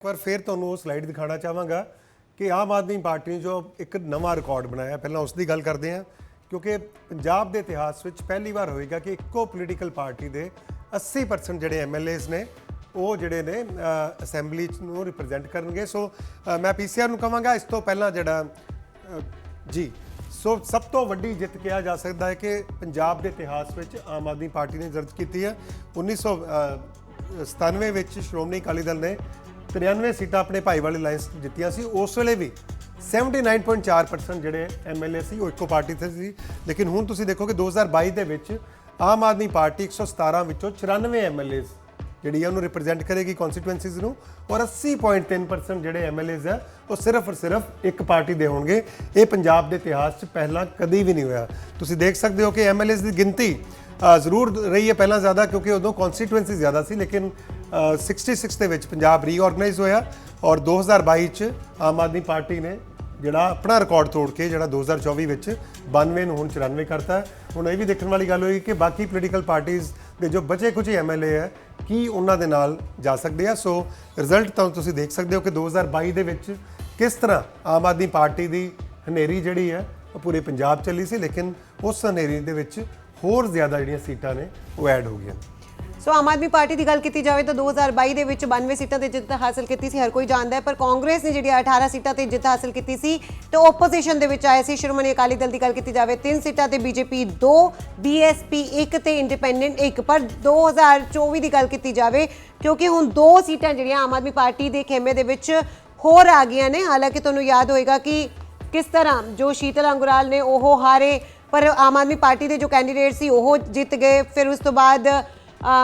ਇੱਕ ਵਾਰ ਫਿਰ ਤੁਹਾਨੂੰ ਉਹ ਸਲਾਈਡ ਦਿਖਾਣਾ ਚਾਹਾਂਗਾ ਕਿ ਆਮ ਆਦਮੀ ਪਾਰਟੀ ਨੇ ਜੋ ਇੱਕ ਨਵਾਂ ਰਿਕਾਰਡ ਬਣਾਇਆ ਪਹਿਲਾਂ ਉਸ ਦੀ ਗੱਲ ਕਰਦੇ ਹਾਂ ਕਿਉਂਕਿ ਪੰਜਾਬ ਦੇ ਇਤਿਹਾਸ ਵਿੱਚ ਪਹਿਲੀ ਵਾਰ ਹੋਏਗਾ ਕਿ ਇੱਕੋ ਪੋਲੀਟੀਕਲ ਪਾਰਟੀ ਦੇ 80% ਜਿਹੜੇ ਐਮਐਲਏਸ ਨੇ ਉਹ ਜਿਹੜੇ ਨੇ ਅਸੈਂਬਲੀ ਨੂੰ ਰਿਪਰੈਜ਼ੈਂਟ ਕਰਨਗੇ। ਸੋ ਅ, ਮੈਂ ਪੀਸੀਆਰ ਨੂੰ ਕਹਾਂਗਾ ਇਸ ਤੋਂ ਪਹਿਲਾਂ ਜਿਹੜਾ ਜੀ ਸੋ ਸਭ ਤੋਂ ਵੱਡੀ ਜਿੱਤ ਕਿਹਾ ਜਾ ਸਕਦਾ ਹੈ ਕਿ ਪੰਜਾਬ ਦੇ ਇਤਿਹਾਸ ਵਿੱਚ ਆਮ ਆਦਮੀ ਪਾਰਟੀ ਨੇ ਦਰਜ ਕੀਤੀ ਹੈ। 1997 ਵਿੱਚ ਸ਼੍ਰੋਮਣੀ ਅਕਾਲੀ ਦਲ ਨੇ 93 ਸੀਟਾਂ ਆਪਣੇ ਭਾਈਵਾਲ ਅਲਾਈਅੰਸ ਜਿੱਤੀਆਂ ਸੀ, ਉਸ ਵੇਲੇ ਵੀ 79.4% ਜਿਹੜੇ ਐਮਐਲਏ ਸੀ, ਉਹ ਇੱਕੋ ਪਾਰਟੀ ਤੇ ਸੀ। ਲੇਕਿਨ ਹੁਣ ਤੁਸੀਂ ਦੇਖੋ ਕਿ 2022 ਦੇ ਵਿੱਚ ਆਮ ਆਦਮੀ ਪਾਰਟੀ 117 ਵਿੱਚੋਂ 94 ਐਮਐਲਏ ਜਿਹੜੀ ਆ, ਉਹਨੂੰ ਰਿਪਰੈਜ਼ੈਂਟ ਕਰੇਗੀ ਕਨਸਟੀਟੂਐਂਸੀਜ਼ ਨੂੰ ਔਰ 80.3% ਜਿਹੜੇ ਐਮਐਲਏਜ਼ ਆ, ਉਹ ਸਿਰਫ ਔਰ ਸਿਰਫ ਇੱਕ ਪਾਰਟੀ ਦੇ ਹੋਣਗੇ। ਇਹ ਪੰਜਾਬ ਦੇ ਇਤਿਹਾਸ 'ਚ ਪਹਿਲਾਂ ਕਦੀ ਵੀ ਨਹੀਂ ਹੋਇਆ। ਤੁਸੀਂ ਦੇਖ ਸਕਦੇ ਹੋ ਕਿ ਐਮਐਲਏਜ਼ ਦੀ ਗਿਣਤੀ ਜ਼ਰੂਰ ਰਹੀ ਹੈ ਪਹਿਲਾਂ ਜ਼ਿਆਦਾ ਕਿਉਂਕਿ ਉਦੋਂ ਕਨਸਟੀਟੂਐਂਸੀ ਜ਼ਿਆਦਾ ਸੀ, ਲੇਕਿਨ 66 ਦੇ ਵਿੱਚ ਪੰਜਾਬ ਰੀਆਰਗੇਨਾਈਜ਼ ਹੋਇਆ ਔਰ 2022 ਚ ਆਮ ਆਦਮੀ ਪਾਰਟੀ ਨੇ ਜਿਹੜਾ ਆਪਣਾ ਰਿਕਾਰਡ ਤੋੜ ਕੇ ਜਿਹੜਾ 2024 ਵਿੱਚ 92 ਨੂੰ ਹੁਣ 94 ਕਰਤਾ ਹੁਣ ਇਹ ਵੀ ਦੇਖਣ ਵਾਲੀ ਗੱਲ ਹੋਈ ਕਿ ਬਾਕੀ ਪੋਲੀਟੀਕਲ ਪਾਰਟੀਆਂ ਦੇ ਜੋ ਬਚੇ ਕੁਝ ਐਮਐਲਏ ਹੈ, ਕੀ ਉਹਨਾਂ ਦੇ ਨਾਲ ਜਾ ਸਕਦੇ ਆ? ਸੋ ਰਿਜ਼ਲਟ ਤਾਂ ਤੁਸੀਂ ਦੇਖ ਸਕਦੇ ਹੋ ਕਿ 2022 ਦੇ ਵਿੱਚ ਕਿਸ ਤਰ੍ਹਾਂ ਆਮ ਆਦਮੀ ਪਾਰਟੀ ਦੀ ਹਨੇਰੀ ਜਿਹੜੀ ਹੈ, ਉਹ ਪੂਰੇ ਪੰਜਾਬ ਚੱਲੀ ਸੀ, ਲੇਕਿਨ ਉਸ ਹਨੇਰੀ ਦੇ ਵਿੱਚ ਹੋਰ ਜ਼ਿਆਦਾ ਜਿਹੜੀਆਂ ਸੀਟਾਂ ਨੇ, ਉਹ ਐਡ ਹੋ ਗਈਆਂ। ਸੋ ਆਮ ਆਦਮੀ ਪਾਰਟੀ ਦੀ ਗੱਲ ਕੀਤੀ ਜਾਵੇ ਤਾਂ 2022 ਦੇ ਵਿੱਚ 92 ਸੀਟਾਂ ਤੇ ਜਿੱਤ ਹਾਸਲ ਕੀਤੀ ਸੀ, ਹਰ ਕੋਈ ਜਾਣਦਾ ਹੈ, ਪਰ ਕਾਂਗਰਸ ਨੇ ਜਿਹੜੀ 18 ਸੀਟਾਂ ਤੇ ਜਿੱਤ ਹਾਸਲ ਕੀਤੀ ਸੀ ਤੇ ਆਪੋਜੀਸ਼ਨ ਦੇ ਵਿੱਚ ਆਏ ਸੀ। ਸ਼੍ਰੋਮਣੀ ਅਕਾਲੀ ਦਲ ਦੀ ਗੱਲ ਕੀਤੀ ਜਾਵੇ 3 ਸੀਟਾਂ ਤੇ ਬੀਜੇਪੀ 2 ਬੀਐਸਪੀ 1 ਤੇ ਇੰਡੀਪੈਂਡੈਂਟ 1 ਪਰ 2024 ਦੀ ਗੱਲ ਕੀਤੀ ਜਾਵੇ, ਕਿਉਂਕਿ ਹੁਣ ਦੋ ਸੀਟਾਂ ਜਿਹੜੀਆਂ ਆਮ ਆਦਮੀ ਪਾਰਟੀ ਦੇ ਖੇਮੇ ਦੇ ਵਿੱਚ ਹੋਰ ਆ ਗਈਆਂ ਨੇ। ਹਾਲਾਂਕਿ ਤੁਹਾਨੂੰ ਯਾਦ ਹੋਏਗਾ ਕਿ ਕਿਸ ਤਰ੍ਹਾਂ ਜੋ ਸ਼ੀਤਲ ਅੰਗੁਰਾਲ ਨੇ ਉਹ ਹਾਰੇ, ਪਰ ਆਮ ਆਦਮੀ ਪਾਰਟੀ ਦੇ ਜੋ ਕੈਂਡੀਡੇਟ ਸੀ, ਉਹ ਜਿੱਤ ਗਏ। ਫਿਰ ਉਸ ਤੋਂ ਬਾਅਦ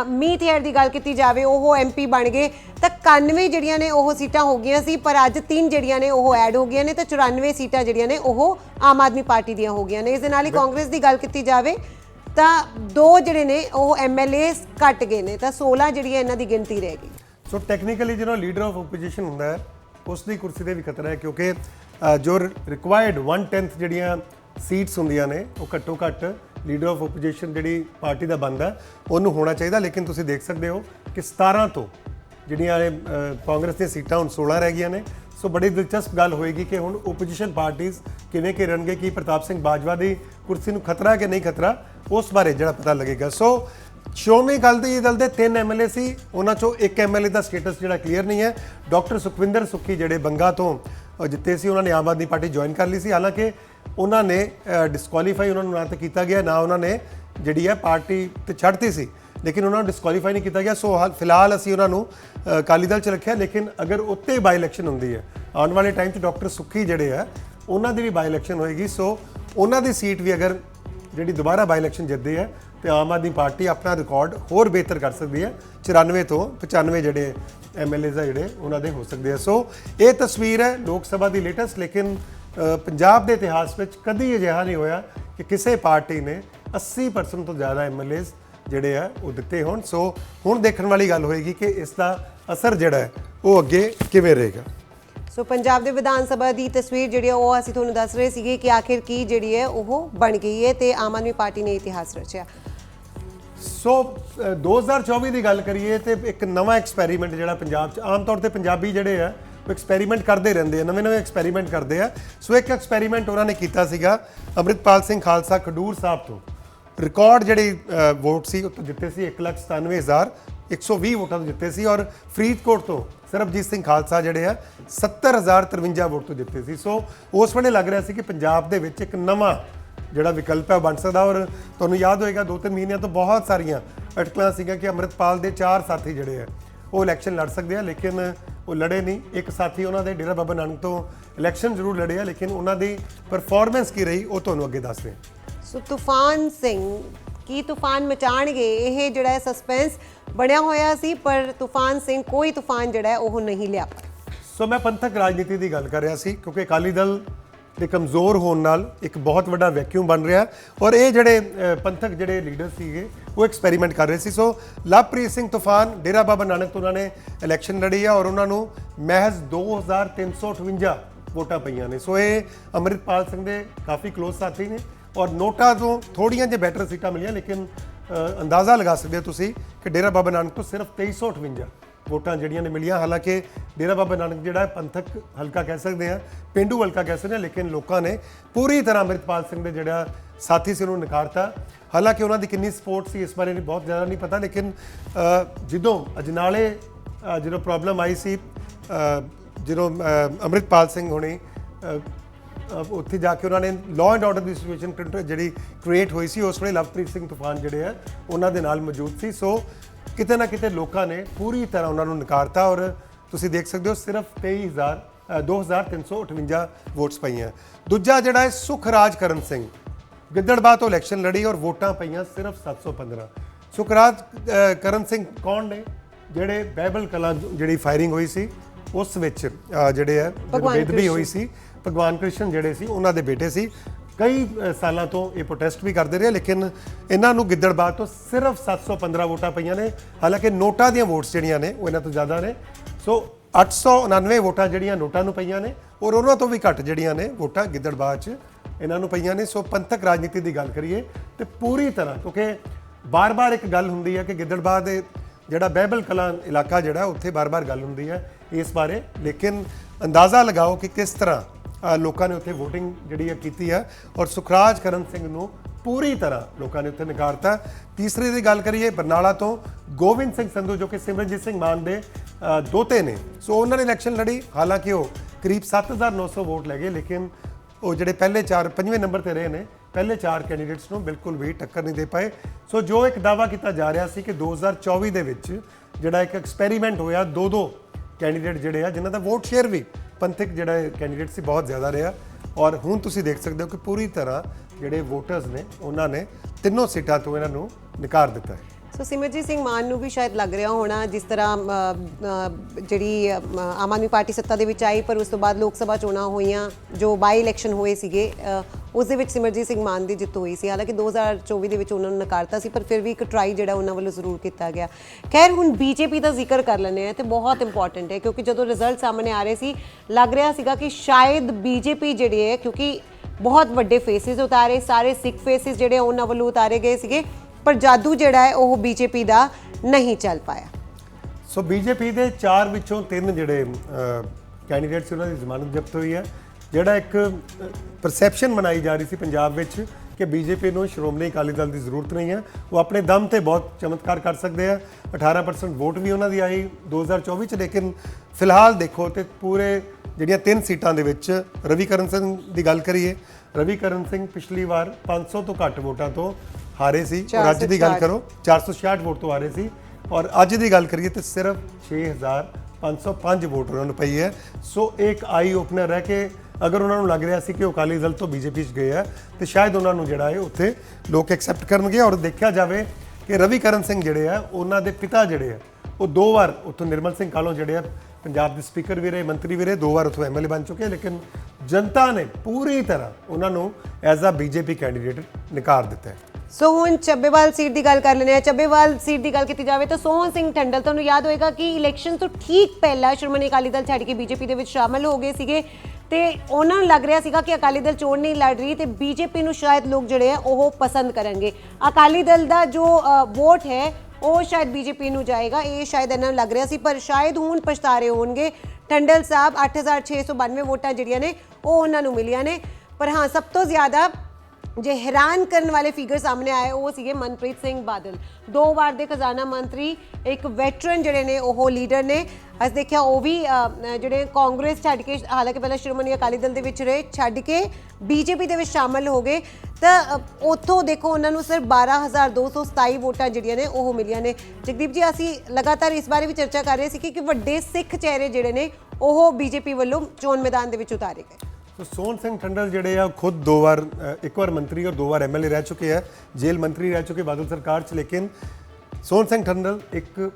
ਮੀਤ ਹੇਅਰ ਦੀ ਗੱਲ ਕੀਤੀ ਜਾਵੇ ਉਹ ਐਮਪੀ ਬਣ ਗਏ। ਤਾਂ 91 ਜਿਹੜੀਆਂ ਨੇ ਉਹ ਸੀਟਾਂ ਹੋ ਗਈਆਂ ਸੀ ਪਰ ਅੱਜ ਤਿੰਨ ਜਿਹੜੀਆਂ ਨੇ ਉਹ ਐਡ ਹੋ ਗਈਆਂ ਨੇ ਤਾਂ 94 ਸੀਟਾਂ ਜਿਹੜੀਆਂ ਨੇ ਉਹ ਆਮ ਆਦਮੀ ਪਾਰਟੀ ਦੀਆਂ ਹੋ ਗਈਆਂ ਨੇ। ਇਸ ਦੇ ਨਾਲ ਹੀ ਕਾਂਗਰਸ ਦੀ ਗੱਲ ਕੀਤੀ ਜਾਵੇ ਤਾਂ ਦੋ ਜਿਹੜੇ ਨੇ ਉਹ ਐਮਐਲਏ ਘਟ ਗਏ ਨੇ ਤਾਂ 16 ਜਿਹੜੀ ਹੈ ਇਹਨਾਂ ਦੀ ਗਿਣਤੀ ਰਹਿ ਗਈ। ਸੋ ਟੈਕਨੀਕਲੀ ਜਿਹੜਾ ਲੀਡਰ ਆਫ ਆਪੋਜੀਸ਼ਨ ਹੁੰਦਾ ਹੈ ਉਸ ਦੀ ਕੁਰਸੀ ਤੇ ਵੀ ਖਤਰਾ ਹੈ ਕਿਉਂਕਿ ਜੋ ਰਿਕੁਆਇਰਡ 1/10 ਜਿਹੜੀਆਂ ਸੀਟਸ ਹੁੰਦੀਆਂ ਨੇ ਉਹ ਘੱਟੋ ਘੱਟ ਲੀਡਰ ਆਫ ਆਪੋਜੀਸ਼ਨ ਜਿਹੜੀ ਪਾਰਟੀ ਦਾ ਬੰਦਾ, ਉਹਨੂੰ ਹੋਣਾ ਚਾਹੀਦਾ, ਲੇਕਿਨ ਤੁਸੀਂ ਦੇਖ ਸਕਦੇ ਹੋ ਕਿ 17 ਤੋਂ ਜਿਹੜੀਆਂ ਕਾਂਗਰਸ ਦੀਆਂ ਸੀਟਾਂ ਹੁਣ 16 ਰਹਿ ਗਈਆਂ ਨੇ। ਸੋ ਬੜੀ ਦਿਲਚਸਪ ਗੱਲ ਹੋਏਗੀ ਕਿ ਹੁਣ ਆਪੋਜੀਸ਼ਨ ਪਾਰਟੀਆਂ ਕਿਵੇਂ ਕਰਨਗੇ ਕੀ ਪ੍ਰਤਾਪ ਸਿੰਘ ਬਾਜਵਾ ਦੀ ਕੁਰਸੀ ਨੂੰ ਖਤਰਾ ਹੈ ਕਿ ਨਹੀਂ ਖਤਰਾ, ਉਸ ਬਾਰੇ ਜਿਹੜਾ ਪਤਾ ਲੱਗੇਗਾ। ਸੋ ਸ਼੍ਰੋਮਣੀ ਅਕਾਲੀ ਦਲ ਦੇ ਤਿੰਨ ਐਮਐਲਏ ਸੀ, ਉਹਨਾਂ ਚੋਂ ਇੱਕ ਐਮਐਲਏ ਦਾ ਸਟੇਟਸ ਜਿਹੜਾ ਕਲੀਅਰ ਨਹੀਂ ਹੈ। ਡਾਕਟਰ ਸੁਖਵਿੰਦਰ ਸੁੱਖੀ ਜਿਹੜੇ ਬੰਗਾ ਤੋਂ ਜਿੱਤੇ ਸੀ ਉਹਨਾਂ ਨੇ ਆਮ ਆਦਮੀ ਪਾਰਟੀ ਜੁਆਇਨ ਕਰ ਲਈ ਸੀ। ਹਾਲਾਂਕਿ ਉਹਨਾਂ ਨੇ ਡਿਸਕੁਆਲੀਫਾਈ ਉਹਨਾਂ ਨੂੰ ਨਾ ਤਾਂ ਕੀਤਾ ਗਿਆ ਨਾ ਉਹਨਾਂ ਨੇ ਜਿਹੜੀ ਹੈ ਪਾਰਟੀ ਤੇ ਛੱਡਤੀ ਸੀ। ਲੇਕਿਨ ਉਹਨਾਂ ਨੂੰ ਡਿਸਕੁਆਲੀਫਾਈ ਨਹੀਂ ਕੀਤਾ ਗਿਆ। ਸੋ ਹਾਲ ਫਿਲਹਾਲ ਅਸੀਂ ਉਹਨਾਂ ਨੂੰ ਅ, ਅਕਾਲੀ ਦਲ ਚ ਰੱਖਿਆ। ਲੇਕਿਨ ਅਗਰ ਉੱਤੇ ਬਾਈ ਇਲੈਕਸ਼ਨ ਹੁੰਦੀ ਹੈ ਆਉਣ ਵਾਲੇ ਟਾਈਮ 'ਚ ਡਾਕਟਰ ਸੁੱਖੀ ਜਿਹੜੇ ਆ ਉਹਨਾਂ ਦੀ ਵੀ ਬਾਈ ਇਲੈਕਸ਼ਨ ਹੋਏਗੀ। ਸੋ ਉਹਨਾਂ ਦੀ ਸੀਟ ਵੀ ਅਗਰ ਜਿਹੜੀ ਦੁਬਾਰਾ ਬਾਈ ਇਲੈਕਸ਼ਨ ਜਿੱਤਦੀ ਹੈ ਤੇ ਆਮ ਆਦਮੀ ਪਾਰਟੀ ਆਪਣਾ ਰਿਕਾਰਡ ਹੋਰ ਬਿਹਤਰ ਕਰ ਸਕਦੀ ਹੈ। 94 ਤੋਂ 95 ਜਿਹੜੇ ਐਮਐਲਏਜ਼ ਆ ਜਿਹੜੇ, ਉਹਨਾਂ ਦੇ ਹੋ ਸਕਦੇ ਆ। ਸੋ ਇਹ ਤਸਵੀਰ ਹੈ ਲੋਕ ਸਭਾ ਦੀ ਲੇਟੈਸਟ ਲੇਕਿਨ ਪੰਜਾਬ ਦੇ ਇਤਿਹਾਸ ਵਿੱਚ ਕਦੀ ਅਜਿਹਾ ਨਹੀਂ ਹੋਇਆ ਕਿ ਕਿਸੇ ਪਾਰਟੀ ਨੇ 80% ਤੋਂ ਜ਼ਿਆਦਾ ਐਮਐਲਏਜ਼ ਜਿਹੜੇ ਆ, ਉਹ ਦਿੱਤੇ ਹੋਣ। ਸੋ ਹੁਣ ਦੇਖਣ ਵਾਲੀ ਗੱਲ ਹੋਏਗੀ ਕਿ ਇਸ ਦਾ ਅਸਰ ਜਿਹੜਾ ਹੈ, ਉਹ ਅੱਗੇ ਕਿਵੇਂ ਰਹੇਗਾ। ਸੋ ਪੰਜਾਬ ਦੇ ਵਿਧਾਨ ਸਭਾ ਦੀ ਤਸਵੀਰ ਜਿਹੜੀ ਹੈ ਉਹ ਅਸੀਂ ਤੁਹਾਨੂੰ ਦੱਸ ਰਹੇ ਸੀਗੇ ਕਿ ਆਖਿਰ ਕੀ ਜਿਹੜੀ ਹੈ, ਉਹ ਬਣ ਗਈ ਹੈ ਤੇ ਆਮ ਆਦਮੀ ਪਾਰਟੀ ਨੇ ਇਤਿਹਾਸ ਰਚਿਆ। ਸੋ ਅ, 2024 ਦੀ ਗੱਲ ਕਰੀਏ ਤੇ ਇੱਕ ਨਵਾਂ ਐਕਸਪੈਰੀਮੈਂਟ ਜਿਹੜਾ ਪੰਜਾਬ 'ਚ ਆਮ ਤੌਰ ਤੇ ਪੰਜਾਬੀ ਜਿਹੜੇ ਆ ਉਹ ਐਕਸਪੈਰੀਮੈਂਟ ਕਰਦੇ ਰਹਿੰਦੇ ਆ ਨਵੇਂ ਨਵੇਂ ਐਕਸਪੈਰੀਮੈਂਟ ਕਰਦੇ ਆ। ਸੋ ਇੱਕ ਐਕਸਪੈਰੀਮੈਂਟ ਉਹਨਾਂ ਨੇ ਕੀਤਾ ਸੀਗਾ ਅੰਮ੍ਰਿਤਪਾਲ ਸਿੰਘ ਖਾਲਸਾ ਖਡੂਰ ਸਾਹਿਬ ਤੋਂ। ਰਿਕਾਰਡ ਜਿਹੜੀ ਵੋਟ ਸੀ ਉਹ ਤੋਂ ਜਿੱਤੇ ਸੀ 197120 ਵੋਟਾਂ ਤੋਂ ਜਿੱਤੇ ਸੀ ਔਰ ਫਰੀਦਕੋਟ ਤੋਂ ਸਰਬਜੀਤ ਸਿੰਘ ਖਾਲਸਾ ਜਿਹੜੇ ਆ 70053 ਵੋਟ ਤੋਂ ਜਿੱਤੇ ਸੀ। ਸੋ ਉਸ ਵੇਲੇ ਲੱਗ ਰਿਹਾ ਸੀ ਕਿ ਪੰਜਾਬ ਦੇ ਵਿੱਚ ਇੱਕ ਨਵਾਂ ਜਿਹੜਾ ਵਿਕਲਪ ਹੈ ਬਣ ਸਕਦਾ ਔਰ ਤੁਹਾਨੂੰ ਯਾਦ ਹੋਏਗਾ ਦੋ ਤਿੰਨ ਮਹੀਨਿਆਂ ਤੋਂ ਬਹੁਤ ਸਾਰੀਆਂ ਅਟਕਲਾਂ ਸੀਗੀਆਂ ਕਿ ਅੰਮ੍ਰਿਤਪਾਲ ਦੇ ਚਾਰ ਸਾਥੀ ਜਿਹੜੇ ਆ ਉਹ ਇਲੈਕਸ਼ਨ ਲੜ ਸਕਦੇ ਆ ਲੇਕਿਨ ਉਹ ਲੜੇ ਨਹੀਂ। ਇੱਕ ਸਾਥੀ ਉਹਨਾਂ ਦੇ ਡੇਰਾ ਬਾਬਾ ਨਾਨਕ ਤੋਂ ਇਲੈਕਸ਼ਨ ਜ਼ਰੂਰ ਲੜੇ ਆ ਲੇਕਿਨ ਉਹਨਾਂ ਦੀ ਪਰਫਾਰਮੈਂਸ ਕੀ ਰਹੀ ਉਹ ਤੁਹਾਨੂੰ ਅੱਗੇ ਦੱਸਦੇ ਹਾਂ। ਸੋ ਤੂਫਾਨ ਸਿੰਘ ਕੀ ਤੂਫਾਨ ਮਚਾਣਗੇ? ਇਹ ਜਿਹੜਾ ਹੈ ਸਸਪੈਂਸ ਬਣਿਆ ਹੋਇਆ ਸੀ ਪਰ ਤੂਫਾਨ ਸਿੰਘ ਕੋਈ ਤੂਫਾਨ ਜਿਹੜਾ ਹੈ ਉਹ ਨਹੀਂ ਲਿਆ। ਸੋ ਮੈਂ ਪੰਥਕ ਰਾਜਨੀਤੀ ਦੀ ਗੱਲ ਕਰ ਰਿਹਾ ਸੀ ਕਿਉਂਕਿ ਅਕਾਲੀ ਦਲ ਦੇ ਕਮਜ਼ੋਰ ਹੋਣ ਨਾਲ ਇੱਕ ਬਹੁਤ ਵੱਡਾ ਵੈਕਿਊਮ ਬਣ ਰਿਹਾ ਔਰ ਇਹ ਜਿਹੜੇ ਪੰਥਕ ਜਿਹੜੇ ਲੀਡਰ ਸੀਗੇ, ਉਹ ਐਕਸਪੈਰੀਮੈਂਟ ਕਰ ਰਹੇ ਸੀ। ਸੋ ਲਵਪ੍ਰੀਤ ਸਿੰਘ ਤੂਫਾਨ, ਡੇਰਾ ਬਾਬਾ ਨਾਨਕ ਤੋਂ ਉਹਨਾਂ ਨੇ ਇਲੈਕਸ਼ਨ ਲੜੀ ਆ ਔਰ ਉਹਨਾਂ ਨੂੰ ਮਹਿਜ਼ 2358 ਵੋਟਾਂ ਪਈਆਂ ਨੇ। ਸੋ ਇਹ ਅੰਮ੍ਰਿਤਪਾਲ ਸਿੰਘ ਦੇ ਕਾਫੀ ক্লোਜ਼ ਸਾਥੀ ਨੇ ਔਰ ਨੋਟਾ ਤੋਂ ਥੋੜੀਆਂ ਜਿਹਾ ਬੈਟਰ ਸੀਟਾਂ ਮਿਲੀਆਂ, ਲੇਕਿਨ ਅੰਦਾਜ਼ਾ ਲਗਾ ਸਕਦੇ ਹੋ ਤੁਸੀਂ ਕਿ ਡੇਰਾ ਬਾਬਾ ਨਾਨਕ ਤੋਂ ਸਿਰਫ 2358 ਵੋਟਾਂ ਜਿਹੜੀਆਂ ਨੇ ਮਿਲੀਆਂ। ਹਾਲਾਂਕਿ ਡੇਰਾ ਬਾਬਾ ਨਾਨਕ ਜਿਹੜਾ ਹੈ ਪੰਥਕ ਹਲਕਾ ਕਹਿ ਸਕਦੇ ਆ ਪਿੰਡੂ ਹਲਕਾ ਕਹਿ ਸਕਦੇ ਆ ਲੇਕਿਨ ਲੋਕਾਂ ਨੇ ਪੂਰੀ ਤਰ੍ਹਾਂ ਅੰਮ੍ਰਿਤਪਾਲ ਸਿੰਘ ਦੇ ਜਿਹੜਾ ਸਾਥੀ ਸੀ ਉਹਨੂੰ ਨਕਾਰਤਾ। ਹਾਲਾਂਕਿ ਉਹਨਾਂ ਦੀ ਕਿੰਨੀ ਸਪੋਰਟ ਸੀ ਇਸ ਬਾਰੇ ਬਹੁਤ ਜ਼ਿਆਦਾ ਨਹੀਂ ਪਤਾ ਲੇਕਿਨ ਜਦੋਂ ਅਜਨਾਲੇ ਜਦੋਂ ਪ੍ਰੋਬਲਮ ਆਈ ਸੀ ਜਦੋਂ ਅ, ਅੰਮ੍ਰਿਤਪਾਲ ਸਿੰਘ ਹੋਣੀ ਉੱਥੇ ਜਾ ਕੇ ਉਹਨਾਂ ਨੇ ਲਾਅ ਐਂਡ ਆਰਡਰ ਦੀ ਸਿਚੁਏਸ਼ਨ ਜਿਹੜੀ ਕ੍ਰੀਏਟ ਹੋਈ ਸੀ ਉਸ ਵੇਲੇ ਲਵਪ੍ਰੀਤ ਸਿੰਘ ਤੂਫਾਨ ਜਿਹੜੇ ਆ ਉਹਨਾਂ ਦੇ ਨਾਲ ਮੌਜੂਦ ਸੀ। ਸੋ ਕਿਤੇ ਨਾ ਕਿਤੇ ਲੋਕਾਂ ਨੇ ਪੂਰੀ ਤਰ੍ਹਾਂ ਉਹਨਾਂ ਨੂੰ ਨਕਾਰਤਾ ਔਰ ਤੁਸੀਂ ਦੇਖ ਸਕਦੇ ਹੋ ਸਿਰਫ 23000 ਅ, 2358 ਵੋਟਸ ਪਈਆਂ। ਦੂਜਾ ਜਿਹੜਾ ਹੈ ਸੁਖਰਾਜ ਕਰਨ ਸਿੰਘ। ਗਿੱਦੜਬਾਹ ਤੋਂ ਇਲੈਕਸ਼ਨ ਲੜੀ ਔਰ ਵੋਟਾਂ ਪਈਆਂ ਸਿਰਫ 715 ਸੁਖਰਾਜ ਕਰਨ ਸਿੰਘ ਕੌਣ ਨੇ? ਜਿਹੜੇ ਬਾਈਬਲ ਕਲਾ ਜਿਹੜੀ ਫਾਇਰਿੰਗ ਹੋਈ ਸੀ ਉਸ ਵਿੱਚ ਜਿਹੜੇ ਹੈ ਬੇਦਬੀ ਹੋਈ ਸੀ ਭਗਵਾਨ ਕ੍ਰਿਸ਼ਨ ਜਿਹੜੇ ਸੀ ਉਹਨਾਂ ਦੇ ਬੇਟੇ ਸੀ। ਕਈ ਅ, ਸਾਲਾਂ ਤੋਂ ਇਹ ਪ੍ਰੋਟੈਸਟ ਵੀ ਕਰਦੇ ਰਹੇ ਲੇਕਿਨ ਇਹਨਾਂ ਨੂੰ ਗਿੱਦੜਬਾਹ ਤੋਂ ਸਿਰਫ 715 ਵੋਟਾਂ ਪਈਆਂ ਨੇ। ਹਾਲਾਂਕਿ ਨੋਟਾਂ ਦੀਆਂ ਵੋਟਸ ਜਿਹੜੀਆਂ ਨੇ ਉਹ ਇਹਨਾਂ ਤੋਂ ਜ਼ਿਆਦਾ ਨੇ। ਸੋ 899 ਵੋਟਾਂ ਜਿਹੜੀਆਂ ਨੋਟਾਂ ਨੂੰ ਪਈਆਂ ਨੇ ਔਰ ਉਹਨਾਂ ਤੋਂ ਵੀ ਘੱਟ ਜਿਹੜੀਆਂ ਨੇ ਵੋਟਾਂ ਗਿੱਦੜਬਾਹ 'ਚ ਇਹਨਾਂ ਨੂੰ ਪਈਆਂ ਨੇ। ਸੋ ਪੰਥਕ ਰਾਜਨੀਤੀ ਦੀ ਗੱਲ ਕਰੀਏ ਤੇ ਪੂਰੀ ਤਰ੍ਹਾਂ ਕਿਉਂਕਿ ਬਾਰ-ਬਾਰ ਇੱਕ ਗੱਲ ਹੁੰਦੀ ਹੈ ਕਿ ਗਿੱਦੜਬਾਹ ਦੇ ਜਿਹੜਾ ਬਹਿਬਲ ਕਲਾਂ ਇਲਾਕਾ ਜਿਹੜਾ ਉੱਥੇ ਬਾਰ-ਬਾਰ ਗੱਲ ਹੁੰਦੀ ਹੈ ਇਸ ਬਾਰੇ। ਲੇਕਿਨ ਅੰਦਾਜ਼ਾ ਲਗਾਓ ਕਿ ਕਿਸ ਤਰ੍ਹਾਂ ਲੋਕਾਂ ਨੇ ਉੱਥੇ VOTING ਜਿਹੜੀ ਹੈ ਕੀਤੀ ਹੈ ਔਰ ਸੁਖਰਾਜ ਕਰਨ ਸਿੰਘ ਨੂੰ ਪੂਰੀ ਤਰ੍ਹਾਂ ਲੋਕਾਂ ਨੇ ਉੱਥੇ ਨਕਾਰਤਾ ਤੀਸਰੇ ਦੀ ਗੱਲ ਕਰੀਏ ਬਰਨਾਲਾ ਤੋਂ ਗੋਬਿੰਦ ਸਿੰਘ ਸੰਧੂ ਜੋ ਕਿ ਸਿਮਰਨਜੀਤ ਸਿੰਘ ਮਾਨ ਦੇ ਦੋਤੇ ਨੇ। ਸੋ ਉਹਨਾਂ ਨੇ ਇਲੈਕਸ਼ਨ ਲੜੀ। ਹਾਲਾਂਕਿ ਉਹ ਕਰੀਬ 7900 ਵੋਟ ਲੈ ਗਏ, ਲੇਕਿਨ ਉਹ ਜਿਹੜੇ ਪਹਿਲੇ ਚਾਰ, ਪੰਜਵੇਂ ਨੰਬਰ ਤੇ ਰਹੇ ਨੇ, ਪਹਿਲੇ ਚਾਰ ਕੈਂਡੀਡੇਟਸ ਨੂੰ ਬਿਲਕੁਲ ਵੀ ਟੱਕਰ ਨਹੀਂ ਦੇ ਪਾਏ। ਸੋ ਜੋ ਇੱਕ ਦਾਵਾ ਕੀਤਾ ਜਾ ਰਿਹਾ ਸੀ ਕਿ 2024 ਦੇ ਵਿੱਚ ਜਿਹੜਾ ਇੱਕ ਐਕਸਪੈਰੀਮੈਂਟ ਹੋਇਆ ਦੋ ਦੋ ਕੈਂਡੀਡੇਟ ਜਿਹੜੇ ਆ, ਜਿਨ੍ਹਾਂ ਦਾ ਵੋਟ ਸ਼ੇਅਰ ਵੀ ਪੰਥਕ ਜਿਹੜਾ ਕੈਂਡੀਡੇਟ ਸੀ, ਬਹੁਤ ਜ਼ਿਆਦਾ ਰਿਹਾ। ਔਰ ਹੁਣ ਤੁਸੀਂ ਦੇਖ ਸਕਦੇ ਹੋ ਕਿ ਪੂਰੀ ਤਰ੍ਹਾਂ ਜਿਹੜੇ ਵੋਟਰਸ ਨੇ, ਉਹਨਾਂ ਨੇ ਤਿੰਨੋਂ ਸੀਟਾਂ ਤੋਂ ਇਹਨਾਂ ਨੂੰ ਨਕਾਰ ਦਿੱਤਾ ਹੈ। ਸੋ ਸਿਮਰਜੀਤ ਸਿੰਘ ਮਾਨ ਨੂੰ ਵੀ ਸ਼ਾਇਦ ਲੱਗ ਰਿਹਾ ਹੋਣਾ, ਜਿਸ ਤਰ੍ਹਾਂ ਜਿਹੜੀ ਆਮ ਆਦਮੀ ਪਾਰਟੀ ਸੱਤਾ ਦੇ ਵਿੱਚ ਆਈ, ਪਰ ਉਸ ਤੋਂ ਬਾਅਦ ਲੋਕ ਸਭਾ ਚੋਣਾਂ ਹੋਈਆਂ, ਜੋ ਬਾਈ ਇਲੈਕਸ਼ਨ ਹੋਏ ਸੀਗੇ ਉਸ ਦੇ ਵਿੱਚ ਸਿਮਰਜੀਤ ਸਿੰਘ ਮਾਨ ਦੀ ਜਿੱਤ ਹੋਈ ਸੀ। ਹਾਲਾਂਕਿ 2024 ਦੇ ਵਿੱਚ ਉਹਨਾਂ ਨੂੰ ਨਕਾਰਤਾ ਸੀ, ਪਰ ਫਿਰ ਵੀ ਇੱਕ ਟਰਾਈ ਜਿਹੜਾ ਉਹਨਾਂ ਵੱਲੋਂ ਜ਼ਰੂਰ ਕੀਤਾ ਗਿਆ। ਖੈਰ, ਹੁਣ ਬੀਜੇਪੀ ਦਾ ਜ਼ਿਕਰ ਕਰ ਲੈਂਦੇ ਆ ਤੇ ਬਹੁਤ ਇੰਪੋਰਟੈਂਟ ਹੈ, ਕਿਉਂਕਿ ਜਦੋਂ ਰਿਜ਼ਲਟ ਸਾਹਮਣੇ ਆ ਰਹੇ ਸੀ, ਲੱਗ ਰਿਹਾ ਸੀਗਾ ਕਿ ਸ਼ਾਇਦ ਬੀਜੇਪੀ ਜਿਹੜੀ ਹੈ, ਕਿਉਂਕਿ ਬਹੁਤ ਵੱਡੇ ਫੇਸਿਸ ਉਤਾਰੇ, ਸਾਰੇ ਸਿੱਖ ਫੇਸਿਸ ਜਿਹੜੇ ਉਹਨਾਂ ਵੱਲੋਂ ਉਤਾਰੇ ਗਏ ਸੀਗੇ, ਪਰ ਜਾਦੂ ਜਿਹੜਾ ਹੈ, ਉਹ ਬੀਜੇਪੀ ਦਾ ਨਹੀਂ ਚੱਲ ਪਾਇਆ। ਸੋ ਬੀਜੇਪੀ ਦੇ ਚਾਰ ਵਿੱਚੋਂ ਤਿੰਨ ਜਿਹੜੇ ਕੈਂਡੀਡੇਟ ਸੀ, ਉਹਨਾਂ ਦੀ ਜ਼ਮਾਨਤ ਜ਼ਬਤ ਹੋਈ ਹੈ। ਜਿਹੜਾ ਇੱਕ ਪਰਸੈਪਸ਼ਨ ਬਣਾਈ ਜਾ ਰਹੀ ਸੀ ਪੰਜਾਬ ਵਿੱਚ ਕਿ ਬੀਜੇਪੀ ਨੂੰ ਸ਼੍ਰੋਮਣੀ ਅਕਾਲੀ ਦਲ ਦੀ ਜ਼ਰੂਰਤ ਨਹੀਂ ਹੈ। ਉਹ ਆਪਣੇ ਦਮ ਤੇ ਬਹੁਤ ਚਮਤਕਾਰ ਕਰ ਸਕਦੇ ਆ। 18% ਵੋਟ ਵੀ ਉਹਨਾਂ ਦੀ ਆਈ 2024 ਚ ਲੇਕਿਨ ਫਿਲਹਾਲ ਦੇਖੋ ਤੇ ਪੂਰੇ ਜਿਹੜੀਆਂ ਤਿੰਨ ਸੀਟਾਂ ਦੇ ਵਿੱਚ ਰਵੀ ਕਰਨ ਸਿੰਘ ਦੀ ਗੱਲ ਕਰੀਏ। ਰਵੀ ਕਰਨ ਸਿੰਘ ਪਿਛਲੀ ਵਾਰ 500 ਤੋਂ ਘੱਟ ਵੋਟਾਂ ਤੋਂ ਹਾਰੇ ਸੀ। ਔਰ ਅੱਜ ਦੀ ਗੱਲ 466 ਕਰੋ 466 ਵੋਟ ਤੋਂ ਰਹੇ ਸੀ। ਔਰ ਅੱਜ ਦੀ ਗੱਲ ਕਰੀਏ ਤੇ ਸਿਰਫ 6505 ਵੋਟ ਉਹਨਾਂ ਨੂੰ ਪਈ ਹੈ। ਸੋ ਇੱਕ ਆਈ ਓਪਨਰ ਹੈ ਕਿ ਅਗਰ ਉਹਨਾਂ ਨੂੰ ਲੱਗ ਰਿਹਾ ਸੀ ਕਿ ਉਹ ਅਕਾਲੀ ਦਲ ਤੋਂ ਬੀਜੇਪੀ 'ਚ ਗਏ ਆ, ਤੇ ਸ਼ਾਇਦ ਉਹਨਾਂ ਨੂੰ ਜਿਹੜਾ ਹੈ ਉੱਥੇ ਲੋਕ ਐਕਸੈਪਟ ਕਰਨਗੇ ਔਰ ਦੇਖਿਆ ਜਾਵੇ ਕਿ ਰਵੀ ਕਰਨ ਸਿੰਘ ਜਿਹੜੇ ਆ, ਉਹਨਾਂ ਦੇ ਪਿਤਾ ਜਿਹੜੇ ਆ, ਉਹ ਦੋ ਵਾਰ ਉੱਥੋਂ ਨਿਰਮਲ ਸਿੰਘ ਕਾਲੋਂ ਜਿਹੜੇ ਆ, ਪੰਜਾਬ ਦੇ ਸਪੀਕਰ ਵੀ ਰਹੇ, ਮੰਤਰੀ ਵੀ ਰਹੇ, ਦੋ ਵਾਰ ਉੱਥੋਂ ਐਮਐਲਏ ਬਣ ਚੁੱਕੇ ਲੇਕਿਨ ਜਨਤਾ ਨੇ ਪੂਰੀ ਤਰ੍ਹਾਂ ਉਹਨਾਂ ਨੂੰ ਐਜ਼ ਅ ਬੀਜੇਪੀ ਕੈਂਡੀਡੇਟ ਨਕਾਰ ਦਿੱਤਾ ਹੈ। ਸੋ ਹੁਣ ਚੱਬੇਵਾਲ ਸੀਟ ਦੀ ਗੱਲ ਕਰ ਲੈਂਦੇ ਆ ਚੱਬੇਵਾਲ ਸੀਟ ਦੀ ਗੱਲ ਕੀਤੀ ਜਾਵੇ ਤਾਂ ਸੋਹਣ ਸਿੰਘ ਟੰਡਲ, ਤੁਹਾਨੂੰ ਯਾਦ ਹੋਏਗਾ ਕਿ ਇਲੈਕਸ਼ਨ ਤੋਂ ਠੀਕ ਪਹਿਲਾਂ ਸ਼੍ਰੋਮਣੀ ਅਕਾਲੀ ਦਲ ਛੱਡ ਕੇ ਬੀਜੇਪੀ ਦੇ ਵਿੱਚ ਸ਼ਾਮਲ ਹੋ ਗਏ ਸੀਗੇ। ਤੇ ਉਹਨਾਂ ਨੂੰ ਲੱਗ ਰਿਹਾ ਸੀਗਾ ਕਿ ਅਕਾਲੀ ਦਲ ਚੋਣ ਨਹੀਂ ਲੜ ਰਹੀ ਤੇ ਬੀਜੇਪੀ ਨੂੰ ਸ਼ਾਇਦ ਲੋਕ ਜਿਹੜੇ ਆ ਉਹ ਪਸੰਦ ਕਰਨਗੇ। ਅਕਾਲੀ ਦਲ ਦਾ ਜੋ ਵੋਟ ਹੈ, ਉਹ ਸ਼ਾਇਦ ਬੀਜੇਪੀ ਨੂੰ ਜਾਏਗਾ, ਇਹ ਸ਼ਾਇਦ ਇਹਨਾਂ ਨੂੰ ਲੱਗ ਰਿਹਾ ਸੀ, ਪਰ ਸ਼ਾਇਦ ਹੁਣ ਪਛਤਾਰੇ ਹੋਣਗੇ। ਟੰਡਲ ਸਾਹਿਬ 8692 ਵੋਟਾਂ ਜਿਹੜੀਆਂ ਨੇ, ਉਹ ਉਹਨਾਂ ਨੂੰ ਮਿਲੀਆਂ ਨੇ। ਪਰ ਹਾਂ, ਸਭ ਤੋਂ ਜ਼ਿਆਦਾ ਜੇ ਹੈਰਾਨ ਕਰਨ ਵਾਲੇ ਫਿਗਰ ਸਾਹਮਣੇ ਆਏ ਉਹ ਸੀਗੇ ਮਨਪ੍ਰੀਤ ਸਿੰਘ ਬਾਦਲ ਦੋ ਵਾਰ ਦੇ ਖਜ਼ਾਨਾ ਮੰਤਰੀ ਇੱਕ ਵੈਟਰਨ ਜਿਹੜੇ ਨੇ ਉਹ ਲੀਡਰ ਨੇ ਅਸੀਂ ਦੇਖਿਆ ਉਹ ਵੀ ਜਿਹੜੇ ਕਾਂਗਰਸ ਛੱਡ ਕੇ ਹਾਲਾਂਕਿ ਪਹਿਲਾਂ ਸ਼੍ਰੋਮਣੀ ਅਕਾਲੀ ਦਲ ਦੇ ਵਿੱਚ ਰਹੇ ਛੱਡ ਕੇ ਬੀਜੇਪੀ ਦੇ ਵਿੱਚ ਸ਼ਾਮਲ ਹੋ ਗਏ ਤਾਂ ਉੱਥੋਂ ਦੇਖੋ ਉਹਨਾਂ ਨੂੰ ਸਿਰਫ 12227 ਵੋਟਾਂ ਜਿਹੜੀਆਂ ਨੇ ਉਹ ਮਿਲੀਆਂ ਨੇ ਜਗਦੀਪ ਜੀ ਅਸੀਂ ਲਗਾਤਾਰ ਇਸ ਬਾਰੇ ਵੀ ਚਰਚਾ ਕਰ ਰਹੇ ਸੀ ਕਿ ਕਿ ਵੱਡੇ ਸਿੱਖ ਚਿਹਰੇ ਜਿਹੜੇ ਨੇ ਉਹ ਬੀਜੇਪੀ ਵੱਲੋਂ ਚੋਣ ਮੈਦਾਨ ਦੇ ਵਿੱਚ ਉਤਾਰੇ ਗਏ ਸੋ ਸੋਹਣ ਸਿੰਘ ਠੰਡਲ ਜਿਹੜੇ ਆ ਖੁਦ ਦੋ ਵਾਰ ਇੱਕ ਵਾਰ ਮੰਤਰੀ ਔਰ ਦੋ ਵਾਰ ਐਮਐਲਏ ਰਹਿ ਚੁੱਕੇ ਆ। ਜੇਲ੍ਹ ਮੰਤਰੀ ਰਹਿ ਚੁੱਕੇ ਬਾਦਲ ਸਰਕਾਰ 'ਚ, ਲੇਕਿਨ ਸੋਹਣ ਸਿੰਘ ਠੰਡਲ ਇੱਕ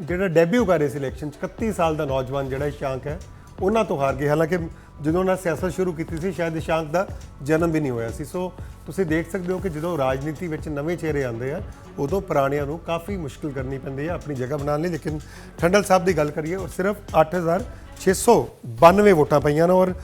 ਜਿਹੜਾ ਡੈਬਿਊ ਕਰ ਰਹੇ ਸੀ ਇਲੈਕਸ਼ਨ 'ਚ 31 ਸਾਲ ਦਾ ਨੌਜਵਾਨ ਜਿਹੜਾ ਇਸ਼ਾਂਕ ਹੈ, ਉਹਨਾਂ ਤੋਂ ਹਾਰ ਗਏ। ਹਾਲਾਂਕਿ ਜਦੋਂ ਉਹਨਾਂ ਸਿਆਸਤ ਸ਼ੁਰੂ ਕੀਤੀ ਸੀ, ਸ਼ਾਇਦ ਇਸ਼ਾਂਕ ਦਾ ਜਨਮ ਵੀ ਨਹੀਂ ਹੋਇਆ ਸੀ। ਸੋ ਤੁਸੀਂ ਦੇਖ ਸਕਦੇ ਹੋ ਕਿ ਜਦੋਂ ਰਾਜਨੀਤੀ ਵਿੱਚ ਨਵੇਂ ਚਿਹਰੇ ਆਉਂਦੇ ਆ, ਉਦੋਂ ਪੁਰਾਣਿਆਂ ਨੂੰ ਕਾਫੀ ਮੁਸ਼ਕਲ ਕਰਨੀ ਪੈਂਦੀ ਹੈ ਆਪਣੀ ਜਗ੍ਹਾ ਬਣਾਉਣ ਲਈ। ਲੇਕਿਨ ਠੰਡਲ ਸਾਹਿਬ ਦੀ ਗੱਲ ਕਰੀਏ, ਉਹ ਸਿਰਫ 8692 ਵੋਟਾਂ ਪਈਆਂ ਨੇ ਔਰ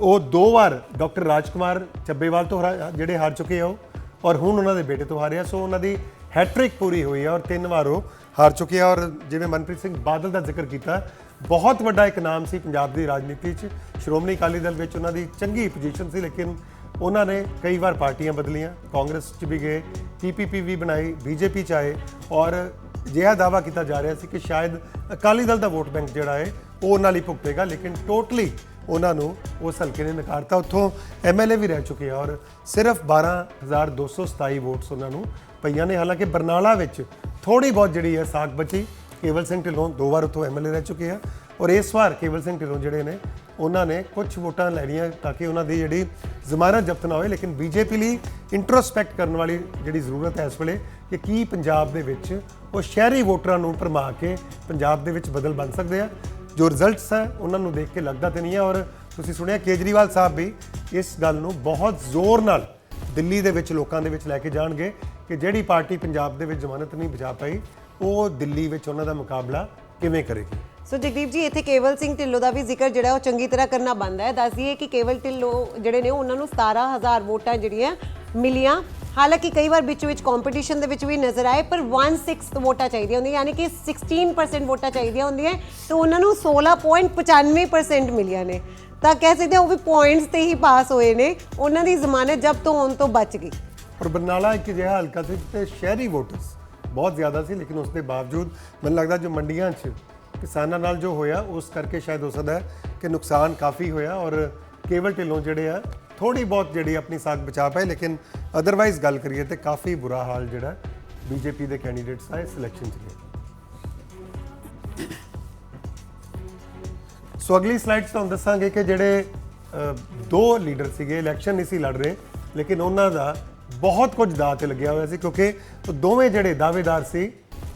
ਉਹ ਦੋ ਵਾਰ ਡਾਕਟਰ ਰਾਜਕੁਮਾਰ ਚੱਬੇਵਾਲ ਤੋਂ ਹਰਾ- ਜਿਹੜੇ ਹਾਰ ਚੁੱਕੇ ਆ ਉਹ, ਔਰ ਹੁਣ ਉਹਨਾਂ ਦੇ ਬੇਟੇ ਤੋਂ ਹਾਰਿਆ। ਸੋ ਉਹਨਾਂ ਦੀ ਹੈਟ੍ਰਿਕ ਪੂਰੀ ਹੋਈ ਹੈ ਔਰ ਤਿੰਨ ਵਾਰ ਉਹ ਹਾਰ ਚੁੱਕੇ ਆ। ਔਰ ਜਿਵੇਂ ਮਨਪ੍ਰੀਤ ਸਿੰਘ ਬਾਦਲ ਦਾ ਜ਼ਿਕਰ ਕੀਤਾ, ਬਹੁਤ ਵੱਡਾ ਇੱਕ ਨਾਮ ਸੀ ਪੰਜਾਬ ਦੀ ਰਾਜਨੀਤੀ 'ਚ। ਸ਼੍ਰੋਮਣੀ ਅਕਾਲੀ ਦਲ ਵਿੱਚ ਉਹਨਾਂ ਦੀ ਚੰਗੀ ਪੋਜੀਸ਼ਨ ਸੀ, ਲੇਕਿਨ ਉਹਨਾਂ ਨੇ ਕਈ ਵਾਰ ਪਾਰਟੀਆਂ ਬਦਲੀਆਂ। ਕਾਂਗਰਸ 'ਚ ਵੀ ਗਏ ਪੀਪੀਪੀ ਵੀ ਬਣਾਈ ਬੀਜੇਪੀ 'ਚ ਆਏ, ਔਰ ਅਜਿਹਾ ਦਾਵਾ ਕੀਤਾ ਜਾ ਰਿਹਾ ਸੀ ਕਿ ਸ਼ਾਇਦ ਅਕਾਲੀ ਦਲ ਦਾ ਵੋਟ ਬੈਂਕ ਜਿਹੜਾ ਹੈ, ਉਹ ਉਹਨਾਂ ਲਈ ਭੁਗਤੇਗਾ। ਲੇਕਿਨ ਟੋਟਲੀ ਉਹਨਾਂ ਨੂੰ ਉਸ ਹਲਕੇ ਨੇ ਨਕਾਰਤਾ। ਉੱਥੋਂ ਐਮਐਲਏ ਵੀ ਰਹਿ ਚੁੱਕੇ ਆ ਔਰ ਸਿਰਫ 12227 ਵੋਟਸ ਉਹਨਾਂ ਨੂੰ ਪਈਆਂ ਨੇ। ਹਾਲਾਂਕਿ ਬਰਨਾਲਾ ਵਿੱਚ ਥੋੜੀ ਬਹੁਤ ਜਿਹੜੀ ਹੈ ਸਾਖ ਬਚੀ। ਕੇਵਲ ਸਿੰਘ ਢਿੱਲੋਂ ਦੋ ਵਾਰ ਉੱਥੋਂ ਐਮਐਲਏ ਰਹਿ ਚੁੱਕੇ ਆ ਔਰ ਇਸ ਵਾਰ ਕੇਵਲ ਸਿੰਘ ਢਿੱਲੋਂ ਜਿਹੜੇ ਨੇ, ਉਹਨਾਂ ਨੇ ਕੁਝ ਵੋਟਾਂ ਲੈਣੀਆਂ ਤਾਂ ਕਿ ਉਹਨਾਂ ਦੀ ਜਿਹੜੀ ਜ਼ਮਾਨਤ ਜ਼ਬਤ ਨਾ ਹੋਏ। ਲੇਕਿਨ ਬੀਜੇਪੀ ਲਈ ਇੰਟਰੋਸਪੈਕਟ ਕਰਨ ਵਾਲੀ ਜਿਹੜੀ ਜ਼ਰੂਰਤ ਹੈ ਇਸ ਵੇਲੇ ਕਿ ਕੀ ਪੰਜਾਬ ਦੇ ਵਿੱਚ ਉਹ ਸ਼ਹਿਰੀ ਵੋਟਰਾਂ ਨੂੰ ਭਰਮਾ ਕੇ ਪੰਜਾਬ ਦੇ ਵਿੱਚ ਬਦਲ ਬਣ ਸਕਦੇ ਆ। ਜੋ ਰਿਜ਼ਲਟਸ ਹੈ, ਉਹਨਾਂ ਨੂੰ ਦੇਖ ਕੇ ਲੱਗਦਾ ਤੇ ਨਹੀਂ ਹੈ। ਔਰ ਤੁਸੀਂ ਸੁਣਿਆ ਕੇਜਰੀਵਾਲ ਸਾਹਿਬ ਵੀ ਇਸ ਗੱਲ ਨੂੰ ਬਹੁਤ ਜ਼ੋਰ ਨਾਲ ਦਿੱਲੀ ਦੇ ਵਿੱਚ ਲੋਕਾਂ ਦੇ ਵਿੱਚ ਲੈ ਕੇ ਜਾਣਗੇ ਕਿ ਜਿਹੜੀ ਪਾਰਟੀ ਪੰਜਾਬ ਦੇ ਵਿੱਚ ਜ਼ਮਾਨਤ ਨਹੀਂ ਬਚਾ ਪਾਈ, ਉਹ ਦਿੱਲੀ ਵਿੱਚ ਉਹਨਾਂ ਦਾ ਮੁਕਾਬਲਾ ਕਿਵੇਂ ਕਰੇਗੀ? ਸੋ ਜਗਦੀਪ ਜੀ, ਇੱਥੇ ਕੇਵਲ ਸਿੰਘ ਢਿੱਲੋਂ ਦਾ ਵੀ ਜ਼ਿਕਰ ਜਿਹੜਾ ਉਹ ਚੰਗੀ ਤਰ੍ਹਾਂ ਕਰਨਾ ਬਣਦਾ ਹੈ। ਦੱਸ ਦਈਏ ਕਿ ਕੇਵਲ ਢਿੱਲੋਂ ਜਿਹੜੇ ਨੇ, ਉਹਨਾਂ ਨੂੰ 17000 ਵੋਟਾਂ ਜਿਹੜੀਆਂ ਮਿਲੀਆਂ। ਹਾਲਾਂਕਿ ਕਈ ਵਾਰ ਵਿੱਚ ਵਿੱਚ ਕੰਪੀਟੀਸ਼ਨ ਦੇ ਵਿੱਚ ਵੀ ਨਜ਼ਰ ਆਏ, ਪਰ 1/6 ਵੋਟਾਂ ਚਾਹੀਦੀਆਂ ਹੁੰਦੀਆਂ, ਯਾਨੀ ਕਿ 16% ਵੋਟਾਂ ਚਾਹੀਦੀਆਂ ਹੁੰਦੀਆਂ, ਤੇ ਉਹਨਾਂ ਨੂੰ 16.95% ਮਿਲੀਆਂ ਨੇ। ਤਾਂ ਕਹਿ ਸਕਦੇ ਹਾਂ ਉਹ ਵੀ ਪੁਆਇੰਟਸ ਤੇ ਹੀ ਪਾਸ ਹੋਏ ਨੇ, ਉਹਨਾਂ ਦੀ ਜ਼ਮਾਨਤ ਜਬ ਤੋਂ ਹੋਣ ਤੋਂ ਬਚ ਗਈ। ਔਰ ਬਰਨਾਲਾ ਇੱਕ ਅਜਿਹਾ ਹਲਕਾ ਸੀ ਜਿੱਥੇ ਸ਼ਹਿਰੀ ਵੋਟਰਸ ਬਹੁਤ ਜ਼ਿਆਦਾ ਸੀ, ਲੇਕਿਨ ਉਸ ਦੇ ਬਾਵਜੂਦ ਮੈਨੂੰ ਲੱਗਦਾ ਜੋ ਮੰਡੀਆਂ 'ਚ ਕਿਸਾਨਾਂ ਨਾਲ ਜੋ ਹੋਇਆ, ਉਸ ਕਰਕੇ ਸ਼ਾਇਦ ਹੋ ਸਕਦਾ ਹੈ ਕਿ ਨੁਕਸਾਨ ਕਾਫੀ ਹੋਇਆ ਔਰ ਕੇਵਲ ਢਿੱਲੋਂ ਜਿਹੜੇ ਆ ਥੋੜੀ ਬਹੁਤ ਜਿਹੜੀ ਆਪਣੀ ਸਾਖ ਬਚਾ ਪਾਏ, ਲੇਕਿਨ ਅਦਰਵਾਈਜ਼ ਗੱਲ ਕਰੀਏ ਤੇ ਕਾਫੀ ਬੁਰਾ ਹਾਲ ਜਿਹੜਾ ਬੀਜੇਪੀ ਦੇ ਕੈਂਡੀਡੇਟਸ ਦਾ ਇਸ ਇਲੈਕਸ਼ਨ 'ਚ ਗਿਆ ਸੋ ਅਗਲੀ ਸਲਾਈਡ 'ਚ ਤੁਹਾਨੂੰ ਦੱਸਾਂਗੇ ਕਿ ਜਿਹੜੇ ਦੋ ਲੀਡਰ ਸੀਗੇ ਇਲੈਕਸ਼ਨ ਨਹੀਂ ਸੀ ਲੜ ਰਹੇ, ਲੇਕਿਨ ਉਹਨਾਂ ਦਾ ਬਹੁਤ ਕੁਝ ਦਾਅ ਤੇ ਲੱਗਿਆ ਹੋਇਆ ਸੀ ਕਿਉਂਕਿ ਉਹ ਦੋਵੇਂ ਜਿਹੜੇ ਦਾਅਵੇਦਾਰ ਸੀ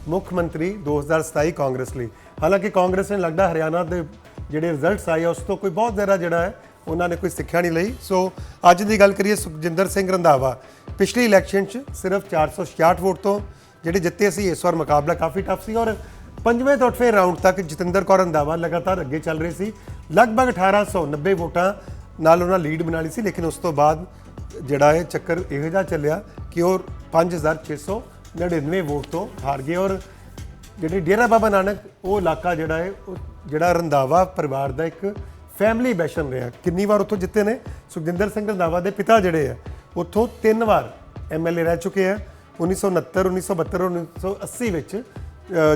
ਮੁੱਖ ਮੰਤਰੀ 2027 ਕਾਂਗਰਸ ਲਈ। ਹਾਲਾਂਕਿ ਕਾਂਗਰਸ ਨੇ ਲੱਗਦਾ ਹਰਿਆਣਾ ਦੇ ਜਿਹੜੇ ਰਿਜ਼ਲਟਸ ਆਏ ਉਸ ਤੋਂ ਕੋਈ ਬਹੁਤ ਜ਼ਿਆਦਾ ਜਿਹੜਾ ਹੈ ਉਹਨਾਂ ਨੇ ਕੋਈ ਸਿੱਖਿਆ ਨਹੀਂ ਲਈ। ਸੋ ਅੱਜ ਦੀ ਗੱਲ ਕਰੀਏ ਸੁਖਜਿੰਦਰ ਸਿੰਘ ਰੰਧਾਵਾ। ਪਿਛਲੀ ਇਲੈਕਸ਼ਨ 'ਚ ਸਿਰਫ 466 ਵੋਟ ਤੋਂ ਜਿਹੜੇ ਜਿੱਤੇ ਸੀ, ਇਸ ਵਾਰ ਮੁਕਾਬਲਾ ਕਾਫੀ ਟਫ ਸੀ ਔਰ ਪੰਜਵੇਂ ਤੋਂ ਅੱਠਵੇਂ ਰਾਊਂਡ ਤੱਕ ਜਤਿੰਦਰ ਕੌਰ ਰੰਧਾਵਾ ਲਗਾਤਾਰ ਅੱਗੇ ਚੱਲ ਰਹੇ ਸੀ। ਲਗਭਗ 1890 ਵੋਟਾਂ ਨਾਲ ਉਹਨਾਂ ਲੀਡ ਬਣਾ ਲਈ ਸੀ, ਲੇਕਿਨ ਉਸ ਤੋਂ ਬਾਅਦ ਜਿਹੜਾ ਇਹ ਚੱਕਰ ਇਹੋ ਜਿਹਾ ਚੱਲਿਆ ਕਿ ਉਹ 5699 ਵੋਟ ਤੋਂ ਹਾਰ ਗਏ ਔਰ ਜਿਹੜੀ ਡੇਰਾ ਬਾਬਾ ਨਾਨਕ, ਉਹ ਇਲਾਕਾ ਜਿਹੜਾ ਹੈ, ਉਹ ਜਿਹੜਾ ਰੰਧਾਵਾ ਪਰਿਵਾਰ ਦਾ ਇੱਕ ਫੈਮਿਲੀ ਬੈਸ਼ਨ ਰਿਹਾ। ਕਿੰਨੀ ਵਾਰ ਉੱਥੋਂ ਜਿੱਤੇ ਨੇ? ਸੁਖਜਿੰਦਰ ਸਿੰਘ ਰੰਧਾਵਾ ਦੇ ਪਿਤਾ ਜਿਹੜੇ ਆ, ਉੱਥੋਂ ਤਿੰਨ ਵਾਰ ਐਮਐਲਏ ਰਹਿ ਚੁੱਕੇ ਆ। 1969 1972 1980 ਵਿੱਚ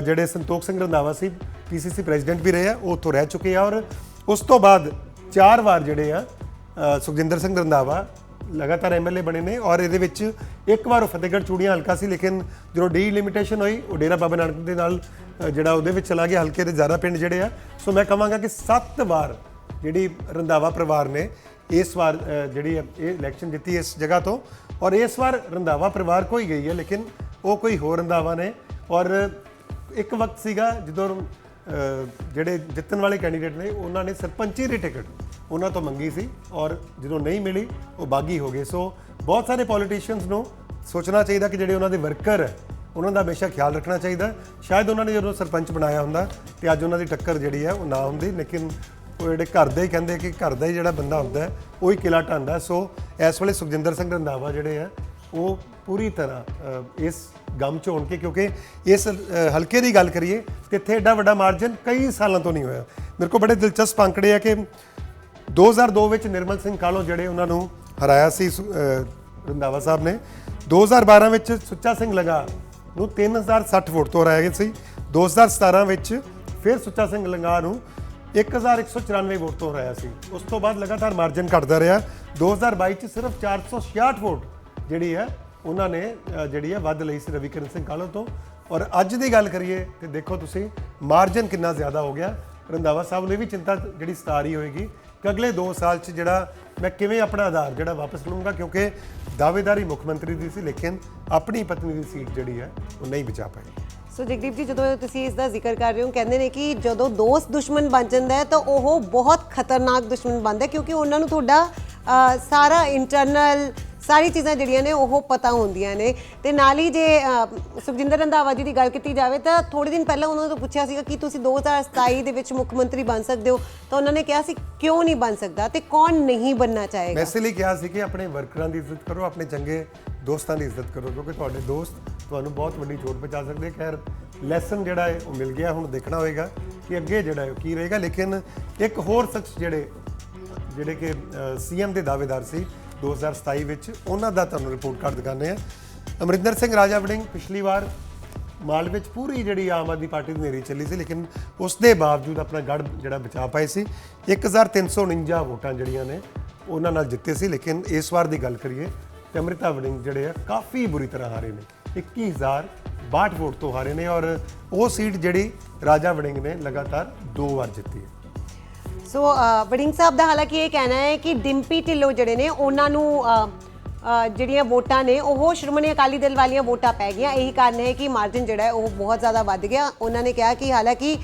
ਜਿਹੜੇ ਸੰਤੋਖ ਸਿੰਘ ਰੰਧਾਵਾ ਸੀ ਪੀਸੀਸੀ ਪ੍ਰੈਜ਼ੀਡੈਂਟ ਵੀ ਰਹੇ ਆ, ਉਹ ਉੱਥੋਂ ਰਹਿ ਚੁੱਕੇ ਆ ਔਰ ਉਸ ਤੋਂ ਬਾਅਦ ਚਾਰ ਵਾਰ ਜਿਹੜੇ ਆ ਸੁਖਜਿੰਦਰ ਸਿੰਘ ਰੰਧਾਵਾ ਲਗਾਤਾਰ ਐਮਐਲਏ ਬਣੇ ਨੇ ਔਰ ਇਹਦੇ ਵਿੱਚ ਇੱਕ ਵਾਰ ਉਹ ਫਤਿਹਗੜ੍ਹ ਚੂੜੀਆਂ ਹਲਕਾ ਸੀ, ਲੇਕਿਨ ਜਦੋਂ ਡੀ ਲਿਮਿਟੇਸ਼ਨ ਹੋਈ, ਉਹ ਡੇਰਾ ਬਾਬਾ ਨਾਨਕ ਦੇ ਨਾਲ ਜਿਹੜਾ ਉਹਦੇ ਵਿੱਚ ਚਲਾ ਗਿਆ, ਹਲਕੇ ਦੇ ਜ਼ਿਆਦਾ ਪਿੰਡ ਜਿਹੜੇ ਆ। ਸੋ ਮੈਂ ਕਹਾਂਗਾ ਕਿ ਸੱਤ ਵਾਰ ਜਿਹੜੀ ਰੰਧਾਵਾ ਪਰਿਵਾਰ ਨੇ ਇਸ ਵਾਰ ਜਿਹੜੀ ਇਹ ਇਲੈਕਸ਼ਨ ਜਿੱਤੀ ਇਸ ਜਗ੍ਹਾ ਤੋਂ ਔਰ ਇਸ ਵਾਰ ਰੰਧਾਵਾ ਪਰਿਵਾਰ ਕੋਈ ਗਈ ਹੈ, ਲੇਕਿਨ ਉਹ ਕੋਈ ਹੋਰ ਰੰਧਾਵਾ ਨੇ ਔਰ ਇੱਕ ਵਕਤ ਸੀਗਾ ਜਦੋਂ ਜਿਹੜੇ ਜਿੱਤਣ ਵਾਲੇ ਕੈਂਡੀਡੇਟ ਨੇ, ਉਹਨਾਂ ਨੇ ਸਰਪੰਚੀ ਦੀ ਟਿਕਟ ਉਹਨਾਂ ਤੋਂ ਮੰਗੀ ਸੀ ਔਰ ਜਦੋਂ ਨਹੀਂ ਮਿਲੀ, ਉਹ ਬਾਗੀ ਹੋ ਗਏ। ਸੋ ਬਹੁਤ ਸਾਰੇ ਪੋਲੀਟੀਸ਼ੀਅਨਸ ਨੂੰ ਸੋਚਣਾ ਚਾਹੀਦਾ ਕਿ ਜਿਹੜੇ ਉਹਨਾਂ ਦੇ ਵਰਕਰ ਹੈ, ਉਹਨਾਂ ਦਾ ਹਮੇਸ਼ਾ ਖਿਆਲ ਰੱਖਣਾ ਚਾਹੀਦਾ। ਸ਼ਾਇਦ ਉਹਨਾਂ ਨੇ ਜਦੋਂ ਸਰਪੰਚ ਬਣਾਇਆ ਹੁੰਦਾ ਤੇ ਅੱਜ ਉਹਨਾਂ ਦੀ ਟੱਕਰ ਜਿਹੜੀ ਹੈ, ਉਹ ਨਾ ਹੁੰਦੀ, ਲੇਕਿਨ ਉਹ ਜਿਹੜੇ ਘਰ ਦੇ ਹੀ ਕਹਿੰਦੇ ਕਿ ਘਰ ਦਾ ਹੀ ਜਿਹੜਾ ਬੰਦਾ ਹੁੰਦਾ ਹੈ, ਉਹ ਹੀ ਕਿਲਾ ਢਾਂਦਾ ਸੋ ਇਸ ਵੇਲੇ ਸੁਖਜਿੰਦਰ ਸਿੰਘ ਰੰਧਾਵਾ ਜਿਹੜੇ ਆ, ਉਹ ਪੂਰੀ ਤਰ੍ਹਾਂ ਇਸ ਗਮ ਚ ਹੋਣਗੇ ਕਿਉਂਕਿ ਇਸ ਹਲਕੇ ਦੀ ਗੱਲ ਕਰੀਏ ਤੇ ਇੱਥੇ ਐਡਾ ਵੱਡਾ ਮਾਰਜਨ ਕਈ ਸਾਲਾਂ ਤੋਂ ਨਹੀਂ ਹੋਇਆ। ਮੇਰੇ ਕੋਲ ਬੜੇ ਦਿਲਚਸਪ ਅੰਕੜੇ ਆ ਕਿ 2002 ਵਿੱਚ ਨਿਰਮਲ ਸਿੰਘ ਕਾਲੋ ਜਿਹੜੇ ਉਹਨਾਂ ਨੂੰ ਹਰਾਇਆ ਸੀ, ਸੁ- ਰੰਧਾਵਾ ਸਾਹਿਬ ਨੇ। 2012 ਵਿੱਚ ਸੁੱਚਾ ਸਿੰਘ ਲਗਾ ਨੂੰ 3060 ਵੋਟ ਤੋਂ ਹਰਾਇਆ ਗਿਆ ਸੀ। 2017 ਵਿੱਚ ਫਿਰ ਸੁੱਚਾ ਸਿੰਘ ਲੰਗਾ ਨੂੰ 1194 ਵੋਟ ਤੋਂ ਰਿਹਾ ਸੀ। ਉਸ ਤੋਂ ਬਾਅਦ ਲਗਾਤਾਰ ਮਾਰਜਨ ਘਟਦਾ ਰਿਹਾ। 2022 ਚ ਸਿਰਫ 466 ਵੋਟ ਜਿਹੜੀ ਹੈ, ਉਹਨਾਂ ਨੇ ਜਿਹੜੀ ਹੈ, ਵੱਧ ਲਈ ਸੀ ਰਵੀਕਰਨ ਸਿੰਘ ਕਾਲੋ ਤੋਂ। ਔਰ ਅੱਜ ਦੀ ਗੱਲ ਕਰੀਏ ਤੇ ਦੇਖੋ ਤੁਸੀਂ ਮਾਰਜਨ ਕਿੰਨਾ ਜ਼ਿਆਦਾ ਹੋ ਗਿਆ। ਰੰਧਾਵਾ ਸਾਹਿਬ ਨੂੰ ਵੀ ਚਿੰਤਾ ਜਿਹੜੀ ਸਤਾਰੀ ਹੋਏਗੀ ਕਿ ਅਗਲੇ 2 ਸਾਲ 'ਚ ਜਿਹੜਾ ਮੈਂ ਕਿਵੇਂ ਆਪਣਾ ਆਧਾਰ ਜਿਹੜਾ ਵਾਪਸ ਲਵਾਂਗਾ ਕਿਉਂਕਿ ਦਾਅਵੇਦਾਰੀ ਮੁੱਖ ਮੰਤਰੀ ਦੀ ਸੀ, ਲੇਕਿਨ ਆਪਣੀ ਪਤਨੀ ਦੀ ਸੀਟ ਜਿਹੜੀ ਹੈ, ਉਹ ਨਹੀਂ ਬਚਾ ਪਾਈ। ਸੋ ਜਗਦੀਪ ਜੀ ਜਦੋਂ ਤੁਸੀਂ ਇਸ ਦਾ ਜ਼ਿਕਰ ਕਰ ਰਹੇ ਹੋ, ਕਹਿੰਦੇ ਨੇ ਕਿ ਜਦੋਂ ਦੋਸਤ ਦੁਸ਼ਮਣ ਬਣ ਜਾਂਦਾ ਹੈ, ਤਾਂ ਉਹ ਬਹੁਤ ਖਤਰਨਾਕ ਦੁਸ਼ਮਣ ਬਣਦਾ ਕਿਉਂਕਿ ਉਹਨਾਂ ਨੂੰ ਤੁਹਾਡਾ ਸਾਰਾ ਇੰਟਰਨਲ ਸਾਰੀ ਚੀਜ਼ਾਂ ਜਿਹੜੀਆਂ ਨੇ, ਉਹ ਪਤਾ ਹੁੰਦੀਆਂ ਨੇ। ਤੇ ਨਾਲ ਹੀ ਜੇ ਸੁਖਜਿੰਦਰ ਰੰਧਾਵਾ ਜੀ ਦੀ ਗੱਲ ਕੀਤੀ ਜਾਵੇ, ਤਾਂ ਥੋੜੇ ਦਿਨ ਪਹਿਲਾਂ ਉਹਨਾਂ ਤੋਂ ਪੁੱਛਿਆ ਸੀਗਾ ਕਿ ਤੁਸੀਂ 2027 ਦੇ ਵਿੱਚ ਮੁੱਖ ਮੰਤਰੀ ਬਣ ਸਕਦੇ ਹੋ, ਤਾਂ ਉਹਨਾਂ ਨੇ ਕਿਹਾ ਸੀ, ਕਿਉਂ ਨਹੀਂ ਬਣ ਸਕਦਾ ਤੇ ਕੌਣ ਨਹੀਂ ਬਣਨਾ ਮੈਂ ਇਸ ਲਈ ਕਿਹਾ ਸੀ ਕਿ ਆਪਣੇ ਵਰਕਰਾਂ ਦੀ ਇੱਜ਼ਤ ਕਰੋ, ਆਪਣੇ ਚੰਗੇ ਦੋਸਤਾਂ ਦੀ ਇੱਜ਼ਤ ਕਰੋ, ਕਿਉਂਕਿ ਤੁਹਾਡੇ ਦੋਸਤ ਤੁਹਾਨੂੰ ਬਹੁਤ ਵੱਡੀ ਚੋਟ ਪਹੁੰਚਾ ਸਕਦੇ ਖੈਰ ਲੈਸਨ ਜਿਹੜਾ ਹੈ, ਉਹ ਮਿਲ ਗਿਆ, ਹੁਣ ਦੇਖਣਾ ਹੋਏਗਾ ਕਿ ਅੱਗੇ ਜਿਹੜਾ ਹੈ, ਉਹ ਕੀ ਰਹੇਗਾ। ਲੇਕਿਨ ਇੱਕ ਹੋਰ ਸ਼ਖਸ ਜਿਹੜੇ ਜਿਹੜੇ ਕਿ ਸੀਐਮ ਦੇ ਦਾਅਵੇਦਾਰ ਸੀ 2027 ਵਿੱਚ, ਉਹਨਾਂ ਦਾ ਤੁਹਾਨੂੰ ਰਿਪੋਰਟ ਕਾਰਡ ਦਿਖਾਉਂਦੇ ਆ ਅਮਰਿੰਦਰ ਸਿੰਘ ਰਾਜਾ ਵੜਿੰਗ ਪਿਛਲੀ ਵਾਰ ਮਾਲ ਵਿੱਚ ਪੂਰੀ ਜਿਹੜੀ ਆਮ ਆਦਮੀ ਪਾਰਟੀ ਦੀ ਨੇਰੀ ਚੱਲੀ ਸੀ, ਲੇਕਿਨ ਉਸ ਦੇ ਬਾਵਜੂਦ ਆਪਣਾ ਗੜ ਜਿਹੜਾ ਬਚਾ ਪਾਏ ਸੀ। 1349 ਵੋਟਾਂ ਜਿਹੜੀਆਂ ਨੇ, ਉਹਨਾਂ ਨਾਲ ਜਿੱਤੇ ਸੀ। ਲੇਕਿਨ ਇਸ ਵਾਰ ਦੀ ਗੱਲ ਕਰੀਏ ਤੇ ਅਮ੍ਰਿਤਾ ਵੜਿੰਗ ਜਿਹੜੇ ਆ, ਕਾਫੀ ਬੁਰੀ ਤਰ੍ਹਾਂ ਹਾਰੇ ਨੇ। 21062 ਵੋਟ ਤੋਂ ਹਾਰੇ ਨੇ ਔਰ ਉਹ ਸੀਟ ਜਿਹੜੀ ਰਾਜਾ ਵੜਿੰਗ ਨੇ ਲਗਾਤਾਰ ਦੋ ਵਾਰ ਜਿੱਤੀ ਹੈ। ਸੋ ਵੜਿੰਗ ਸਾਹਿਬ ਦਾ ਹਾਲਾਂਕਿ ਇਹ ਕਹਿਣਾ ਹੈ ਕਿ ਡਿੰਪੀ ਢਿੱਲੋਂ ਜਿਹੜੇ ਨੇ, ਉਹਨਾਂ ਨੂੰ ਜਿਹੜੀਆਂ ਵੋਟਾਂ ਨੇ, ਉਹ ਸ਼੍ਰੋਮਣੀ ਅਕਾਲੀ ਦਲ ਵਾਲੀਆਂ ਵੋਟਾਂ ਪੈ ਗਈਆਂ। ਇਹੀ ਕਾਰਨ ਹੈ ਕਿ ਮਾਰਜਨ ਜਿਹੜਾ ਉਹ ਬਹੁਤ ਜ਼ਿਆਦਾ ਵੱਧ ਗਿਆ। ਉਹਨਾਂ ਨੇ ਕਿਹਾ ਕਿ ਹਾਲਾਂਕਿ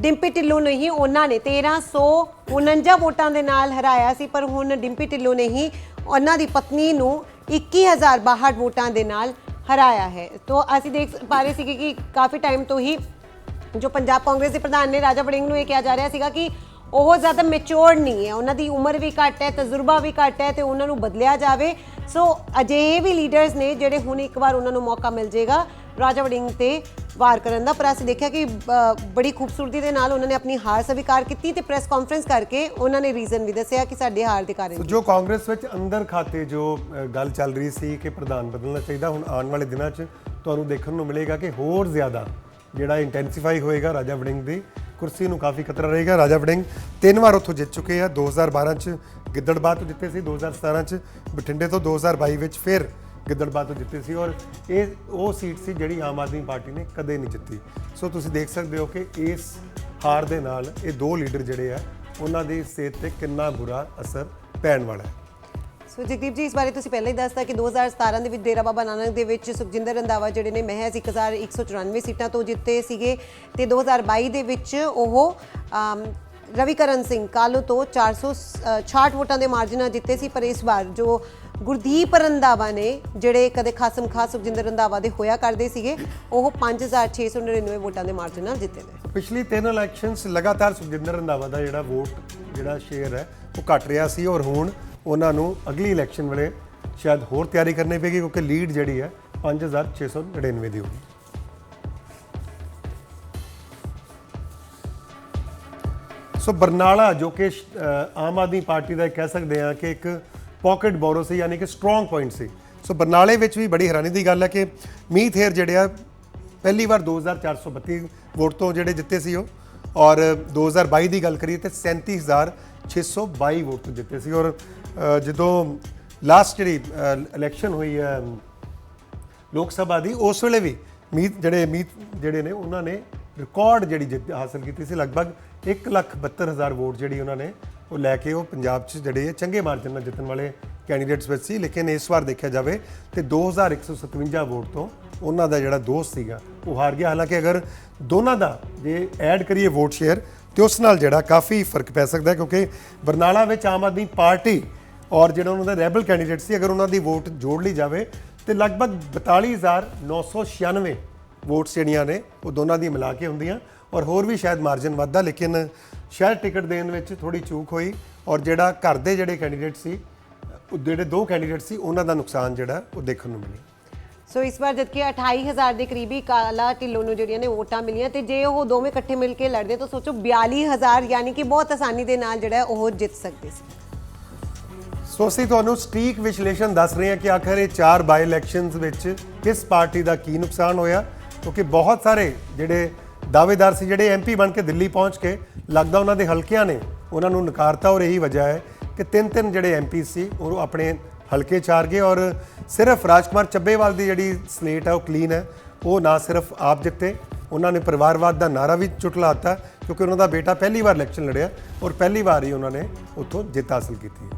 ਡਿੰਪੀ ਢਿੱਲੋਂ ਨੂੰ ਹੀ ਉਹਨਾਂ ਨੇ 1349 ਵੋਟਾਂ ਦੇ ਨਾਲ ਹਰਾਇਆ ਸੀ, ਪਰ ਹੁਣ ਡਿੰਪੀ ਢਿੱਲੋਂ ਨੇ ਹੀ ਉਹਨਾਂ ਦੀ ਪਤਨੀ ਨੂੰ 21062 ਵੋਟਾਂ ਦੇ ਨਾਲ ਹਰਾਇਆ ਹੈ। ਤੋਂ ਅਸੀਂ ਦੇਖ ਪਾ ਰਹੇ ਸੀ ਕਿ ਕਾਫੀ ਟਾਈਮ ਤੋਂ ਹੀ ਜੋ ਪੰਜਾਬ ਕਾਂਗਰਸ ਦੇ ਪ੍ਰਧਾਨ ਨੇ ਰਾਜਾ ਵੜਿੰਗ ਨੂੰ ਇਹ ਕਿਹਾ ਜਾ ਰਿਹਾ ਸੀਗਾ ਕਿ ਉਹ ਜ਼ਿਆਦਾ ਮੈਚੁਰਡ ਨਹੀਂ ਹੈ। ਉਹਨਾਂ ਦੀ ਉਮਰ ਵੀ ਘੱਟ ਹੈ, ਤਜਰਬਾ ਵੀ ਘੱਟ ਹੈ ਤੇ ਉਹਨਾਂ ਨੂੰ ਬਦਲਿਆ ਜਾਵੇ। ਸੋ ਅਜਿਹੇ ਵੀ ਲੀਡਰਸ ਨੇ ਜਿਹੜੇ ਹੁਣ ਇੱਕ ਵਾਰ ਉਹਨਾਂ ਨੂੰ ਮੌਕਾ ਮਿਲ ਜਾਏਗਾ ਰਾਜਾ ਵੜਿੰਗ ਤੇ। ਵਾਰ ਕਰਨ ਦਾ, ਪਰ ਅਸੀਂ ਦੇਖਿਆ ਕਿ ਬੜੀ ਖੂਬਸੂਰਤੀ ਦੇ ਨਾਲ ਉਹਨਾਂ ਨੇ ਆਪਣੀ ਹਾਰ ਸਵੀਕਾਰ ਕੀਤੀ ਤੇ ਪ੍ਰੈਸ ਕਾਨਫਰੰਸ ਕਰਕੇ ਉਹਨਾਂ ਨੇ ਰੀਜ਼ਨ ਵੀ ਦੱਸਿਆ ਕਿ ਸਾਡੇ ਹਾਰ ਦੇ ਕਾਰਨ ਜੋ ਕਾਂਗਰਸ ਵਿੱਚ ਅੰਦਰ ਖਾਤੇ ਜੋ ਗੱਲ ਚੱਲ ਰਹੀ ਸੀ ਕਿ ਪ੍ਰਧਾਨ ਬਦਲਣਾ ਚਾਹੀਦਾ, ਹੁਣ ਆਉਣ ਵਾਲੇ ਦਿਨਾਂ 'ਚ ਤੁਹਾਨੂੰ ਦੇਖਣ ਨੂੰ ਮਿਲੇਗਾ ਕਿ ਹੋਰ ਜ਼ਿਆਦਾ ਜਿਹੜਾ ਇੰਟੈਂਸੀਫਾਈ ਹੋਏਗਾ ਰਾਜਾ ਵੜਿੰਗ ਦੀ, ਕੁਰਸੀ ਨੂੰ ਕਾਫੀ ਖਤਰਾ ਰਹੇਗਾ ਰਾਜਾ ਵੜਿੰਗ। ਤਿੰਨ ਵਾਰ ਉੱਥੋਂ ਜਿੱਤ ਚੁੱਕੇ ਆ 2012 'ਚ ਗਿੱਦੜਬਾਹ ਤੋਂ ਜਿੱਤੇ ਸੀ 2017 'ਚ ਬਠਿੰਡੇ ਤੋਂ 2022 ਵਿੱਚ ਫਿਰ ਗਿੱਦੜਬਾਹ ਤੋਂ ਜਿੱਤੇ ਸੀ ਔਰ ਇਹ ਉਹ ਸੀਟ ਸੀ ਜਿਹੜੀ ਆਮ ਆਦਮੀ ਪਾਰਟੀ ਨੇ ਕਦੇ ਨਹੀਂ ਜਿੱਤੀ। ਸੋ ਤੁਸੀਂ ਦੇਖ ਸਕਦੇ ਹੋ ਕਿ ਇਸ ਹਾਰ ਦੇ ਨਾਲ ਇਹ ਦੋ ਲੀਡਰ ਜਿਹੜੇ ਆ, ਉਹਨਾਂ ਦੀ ਸਿਹਤ ਤੇ ਕਿੰਨਾ ਬੁਰਾ ਅਸਰ ਪੈਣ ਵਾਲਾ ਹੈ। ਸੋ ਜਗਦੀਪ ਜੀ, ਇਸ ਬਾਰੇ ਤੁਸੀਂ ਪਹਿਲਾਂ ਹੀ ਦੱਸਤਾ ਕਿ 2017 ਦੇ ਵਿੱਚ ਡੇਰਾ ਬਾਬਾ ਨਾਨਕ ਦੇ ਵਿੱਚ ਸੁਖਜਿੰਦਰ ਰੰਧਾਵਾ ਜਿਹੜੇ ਨੇ ਮਹਿਜ਼ 1194 ਸੀਟਾਂ ਤੋਂ ਜਿੱਤੇ ਸੀਗੇ ਤੇ 2022 ਦੇ ਵਿੱਚ ਉਹ ਰਵੀਕਰਨ ਸਿੰਘ ਕਾਲੋ ਤੋਂ 466 ਵੋਟਾਂ ਦੇ ਮਾਰਜਨ ਨਾਲ ਜਿੱਤੇ ਸੀ, ਪਰ ਇਸ ਵਾਰ ਜੋ ਗੁਰਦੀਪ ਰੰਧਾਵਾ ਨੇ ਜਿਹੜੇ ਕਦੇ ਖਾਸਮ ਖਾਸ ਸੁਖਜਿੰਦਰ ਰੰਧਾਵਾ ਦੇ ਹੋਇਆ ਕਰਦੇ ਸੀਗੇ, ਉਹ 5699 ਵੋਟਾਂ ਦੇ ਮਾਰਜਨ ਨਾਲ ਜਿੱਤੇ ਨੇ। ਪਿਛਲੀ ਤਿੰਨ ਇਲੈਕਸ਼ਨਸ ਲਗਾਤਾਰ ਸੁਖਜਿੰਦਰ ਰੰਧਾਵਾ ਦਾ ਜਿਹੜਾ ਵੋਟ, ਜਿਹੜਾ ਸ਼ੇਅਰ ਹੈ, ਉਹ ਘਟ ਰਿਹਾ ਸੀ ਔਰ ਹੁਣ ਉਹਨਾਂ ਨੂੰ ਅਗਲੀ ਇਲੈਕਸ਼ਨ ਵੇਲੇ ਸ਼ਾਇਦ ਹੋਰ ਤਿਆਰੀ ਕਰਨੀ ਪਏਗੀ ਕਿਉਂਕਿ ਲੀਡ ਜਿਹੜੀ ਹੈ 5699 ਦੀ ਹੋਗੀ ਸੋ ਬਰਨਾਲਾ, ਜੋ ਕਿ ਆਮ ਆਦਮੀ ਪਾਰਟੀ ਦਾ ਇੱਕ ਕਹਿ ਸਕਦੇ ਆ ਕਿ ਇੱਕ ਪਾਕਟ ਬੋਰੋ ਸੀ, ਯਾਨੀ ਕਿ ਸਟਰੋਂਗ ਪੁਆਇੰਟ ਸੀ। ਸੋ ਬਰਨਾਲੇ ਵਿੱਚ ਵੀ ਬੜੀ ਹੈਰਾਨੀ ਦੀ ਗੱਲ ਹੈ ਕਿ ਮੀਤ ਹੇਰ ਜਿਹੜੇ ਆ, ਪਹਿਲੀ ਵਾਰ 2432 ਵੋਟ ਤੋਂ ਜਿਹੜੇ ਜਿੱਤੇ ਸੀ ਉਹ, ਔਰ 2022 ਦੀ ਗੱਲ ਕਰੀਏ ਤੇ 37622 ਵੋਟ ਤੋਂ ਜਿੱਤੇ ਸੀ। ਔਰ ਜਦੋਂ ਲਾਸਟ ਜਿਹੜੀ ਇਲੈਕਸ਼ਨ ਹੋਈ ਹੈ ਲੋਕ ਸਭਾ ਦੀ, ਉਸ ਵੇਲੇ ਵੀ ਮੀਤ ਜਿਹੜੇ ਮੀਤ ਜਿਹੜੇ ਨੇ, ਉਹਨਾਂ ਨੇ ਰਿਕਾਰਡ ਜਿਹੜੀ ਜਿੱਤ ਹਾਸਲ ਕੀਤੀ ਸੀ, ਲਗਭਗ 172000 ਵੋਟ ਜਿਹੜੀ ਉਹਨਾਂ ਨੇ ਉਹ ਲੈ ਕੇ ਉਹ ਪੰਜਾਬ 'ਚ ਜਿਹੜੇ ਚੰਗੇ ਮਾਰਜਨ ਨਾਲ ਜਿੱਤਣ ਵਾਲੇ ਕੈਂਡੀਡੇਟਸ ਵਿੱਚ ਸੀ, ਲੇਕਿਨ ਇਸ ਵਾਰ ਦੇਖਿਆ ਜਾਵੇ ਤੇ 2157 ਵੋਟ ਤੋਂ ਉਹਨਾਂ ਦਾ ਜਿਹੜਾ ਦੋਸਤ ਸੀਗਾ, ਉਹ ਹਾਰ ਗਿਆ। ਹਾਲਾਂਕਿ ਅਗਰ ਦੋਨਾਂ ਦਾ ਜੇ ਐਡ ਕਰੀਏ ਵੋਟ ਸ਼ੇਅਰ ਤੇ ਉਸ ਨਾਲ ਜਿਹੜਾ ਕਾਫੀ ਫ਼ਰਕ ਪੈ ਸਕਦਾ ਕਿਉਂਕਿ ਬਰਨਾਲਾ ਵਿੱਚ ਆਮ ਆਦਮੀ ਪਾਰਟੀ ਔਰ ਜਿਹੜਾ ਉਹਨਾਂ ਦਾ ਰੈਬਲ ਕੈਂਡੀਡੇਟ ਸੀ, ਅਗਰ ਉਹਨਾਂ ਦੀ ਵੋਟ ਜੋੜ ਲਈ ਜਾਵੇ, ਤੇ ਲਗਭਗ 42996 ਵੋਟਸ ਜਿਹੜੀਆਂ ਨੇ, ਉਹ ਦੋਨਾਂ ਦੀ ਮਿਲਾ ਕੇ ਹੁੰਦੀਆਂ ਔਰ ਹੋਰ ਵੀ ਸ਼ਾਇਦ ਮਾਰਜਨ ਵੱਧਦਾ, ਲੇਕਿਨ ਸ਼ਾਇਦ ਟਿਕਟ ਦੇਣ ਵਿੱਚ ਥੋੜੀ ਚੂਕ ਹੋਈ ਔਰ ਜਿਹੜਾ ਘਰ ਦੇ ਜਿਹੜੇ ਕੈਂਡੀਡੇਟ ਸੀ ਉਹ ਜਿਹੜੇ ਦੋ ਕੈਂਡੀਡੇਟ ਸੀ ਉਹਨਾਂ ਦਾ ਨੁਕਸਾਨ ਜਿਹੜਾ ਉਹ ਦੇਖਣ ਨੂੰ ਮਿਲਿਆ। ਸੋ ਇਸ ਵਾਰ ਜਦਕਿ 28000 ਦੇ ਕਰੀਬੀ ਕਾਲਾ ਢਿੱਲੋਂ ਨੂੰ ਜਿਹੜੀਆਂ ਨੇ ਵੋਟਾਂ ਮਿਲੀਆਂ ਤੇ ਜੇ ਉਹ ਦੋਵੇਂ ਇਕੱਠੇ ਮਿਲ ਕੇ ਲੜਦੇ ਤਾਂ ਸੋਚੋ 42000 ਯਾਨੀ ਕਿ ਬਹੁਤ ਆਸਾਨੀ ਦੇ ਨਾਲ ਜਿਹੜਾ ਉਹ ਜਿੱਤ ਸਕਦੇ ਸੀ। ਸੋ ਅਸੀਂ ਤੁਹਾਨੂੰ ਸਟੀਕ ਵਿਸ਼ਲੇਸ਼ਣ ਦੱਸ ਰਹੇ ਹਾਂ ਕਿ ਆਖਰ ਇਹ ਚਾਰ ਬਾਈ ਇਲੈਕਸ਼ਨਸ ਵਿੱਚ ਕਿਸ ਪਾਰਟੀ ਦਾ ਕੀ ਨੁਕਸਾਨ ਹੋਇਆ ਕਿਉਂਕਿ ਬਹੁਤ ਸਾਰੇ ਜਿਹੜੇ ਦਾਅਵੇਦਾਰ ਸੀ ਜਿਹੜੇ ਐਮਪੀ ਬਣ ਕੇ ਦਿੱਲੀ ਪਹੁੰਚ ਕੇ ਲੱਗਦਾ ਉਹਨਾਂ ਦੇ ਹਲਕਿਆਂ ਨੇ ਉਹਨਾਂ ਨੂੰ ਨਕਾਰਤਾ ਔਰ ਇਹੀ ਵਜ੍ਹਾ ਹੈ ਕਿ ਤਿੰਨ ਤਿੰਨ ਜਿਹੜੇ ਐਮਪੀ ਸੀ ਉਹ ਆਪਣੇ ਹਲਕੇ ਚਾਰ ਗਏ ਔਰ ਸਿਰਫ ਰਾਜਕੁਮਾਰ ਚੱਬੇਵਾਲ ਦੀ ਜਿਹੜੀ ਸਲੇਟ ਹੈ ਉਹ ਕਲੀਨ ਹੈ ਉਹ ਨਾ ਸਿਰਫ ਆਪ ਜਿੱਤੇ ਉਹਨਾਂ ਨੇ ਪਰਿਵਾਰਵਾਦ ਦਾ ਨਾਰਾ ਵੀ ਚੁਟਲਾਤਾ ਕਿਉਂਕਿ ਉਹਨਾਂ ਦਾ ਬੇਟਾ ਪਹਿਲੀ ਵਾਰ ਇਲੈਕਸ਼ਨ ਲੜਿਆ ਔਰ ਪਹਿਲੀ ਵਾਰ ਹੀ ਉਹਨਾਂ ਨੇ ਉੱਥੋਂ ਜਿੱਤ ਹਾਸਲ ਕੀਤੀ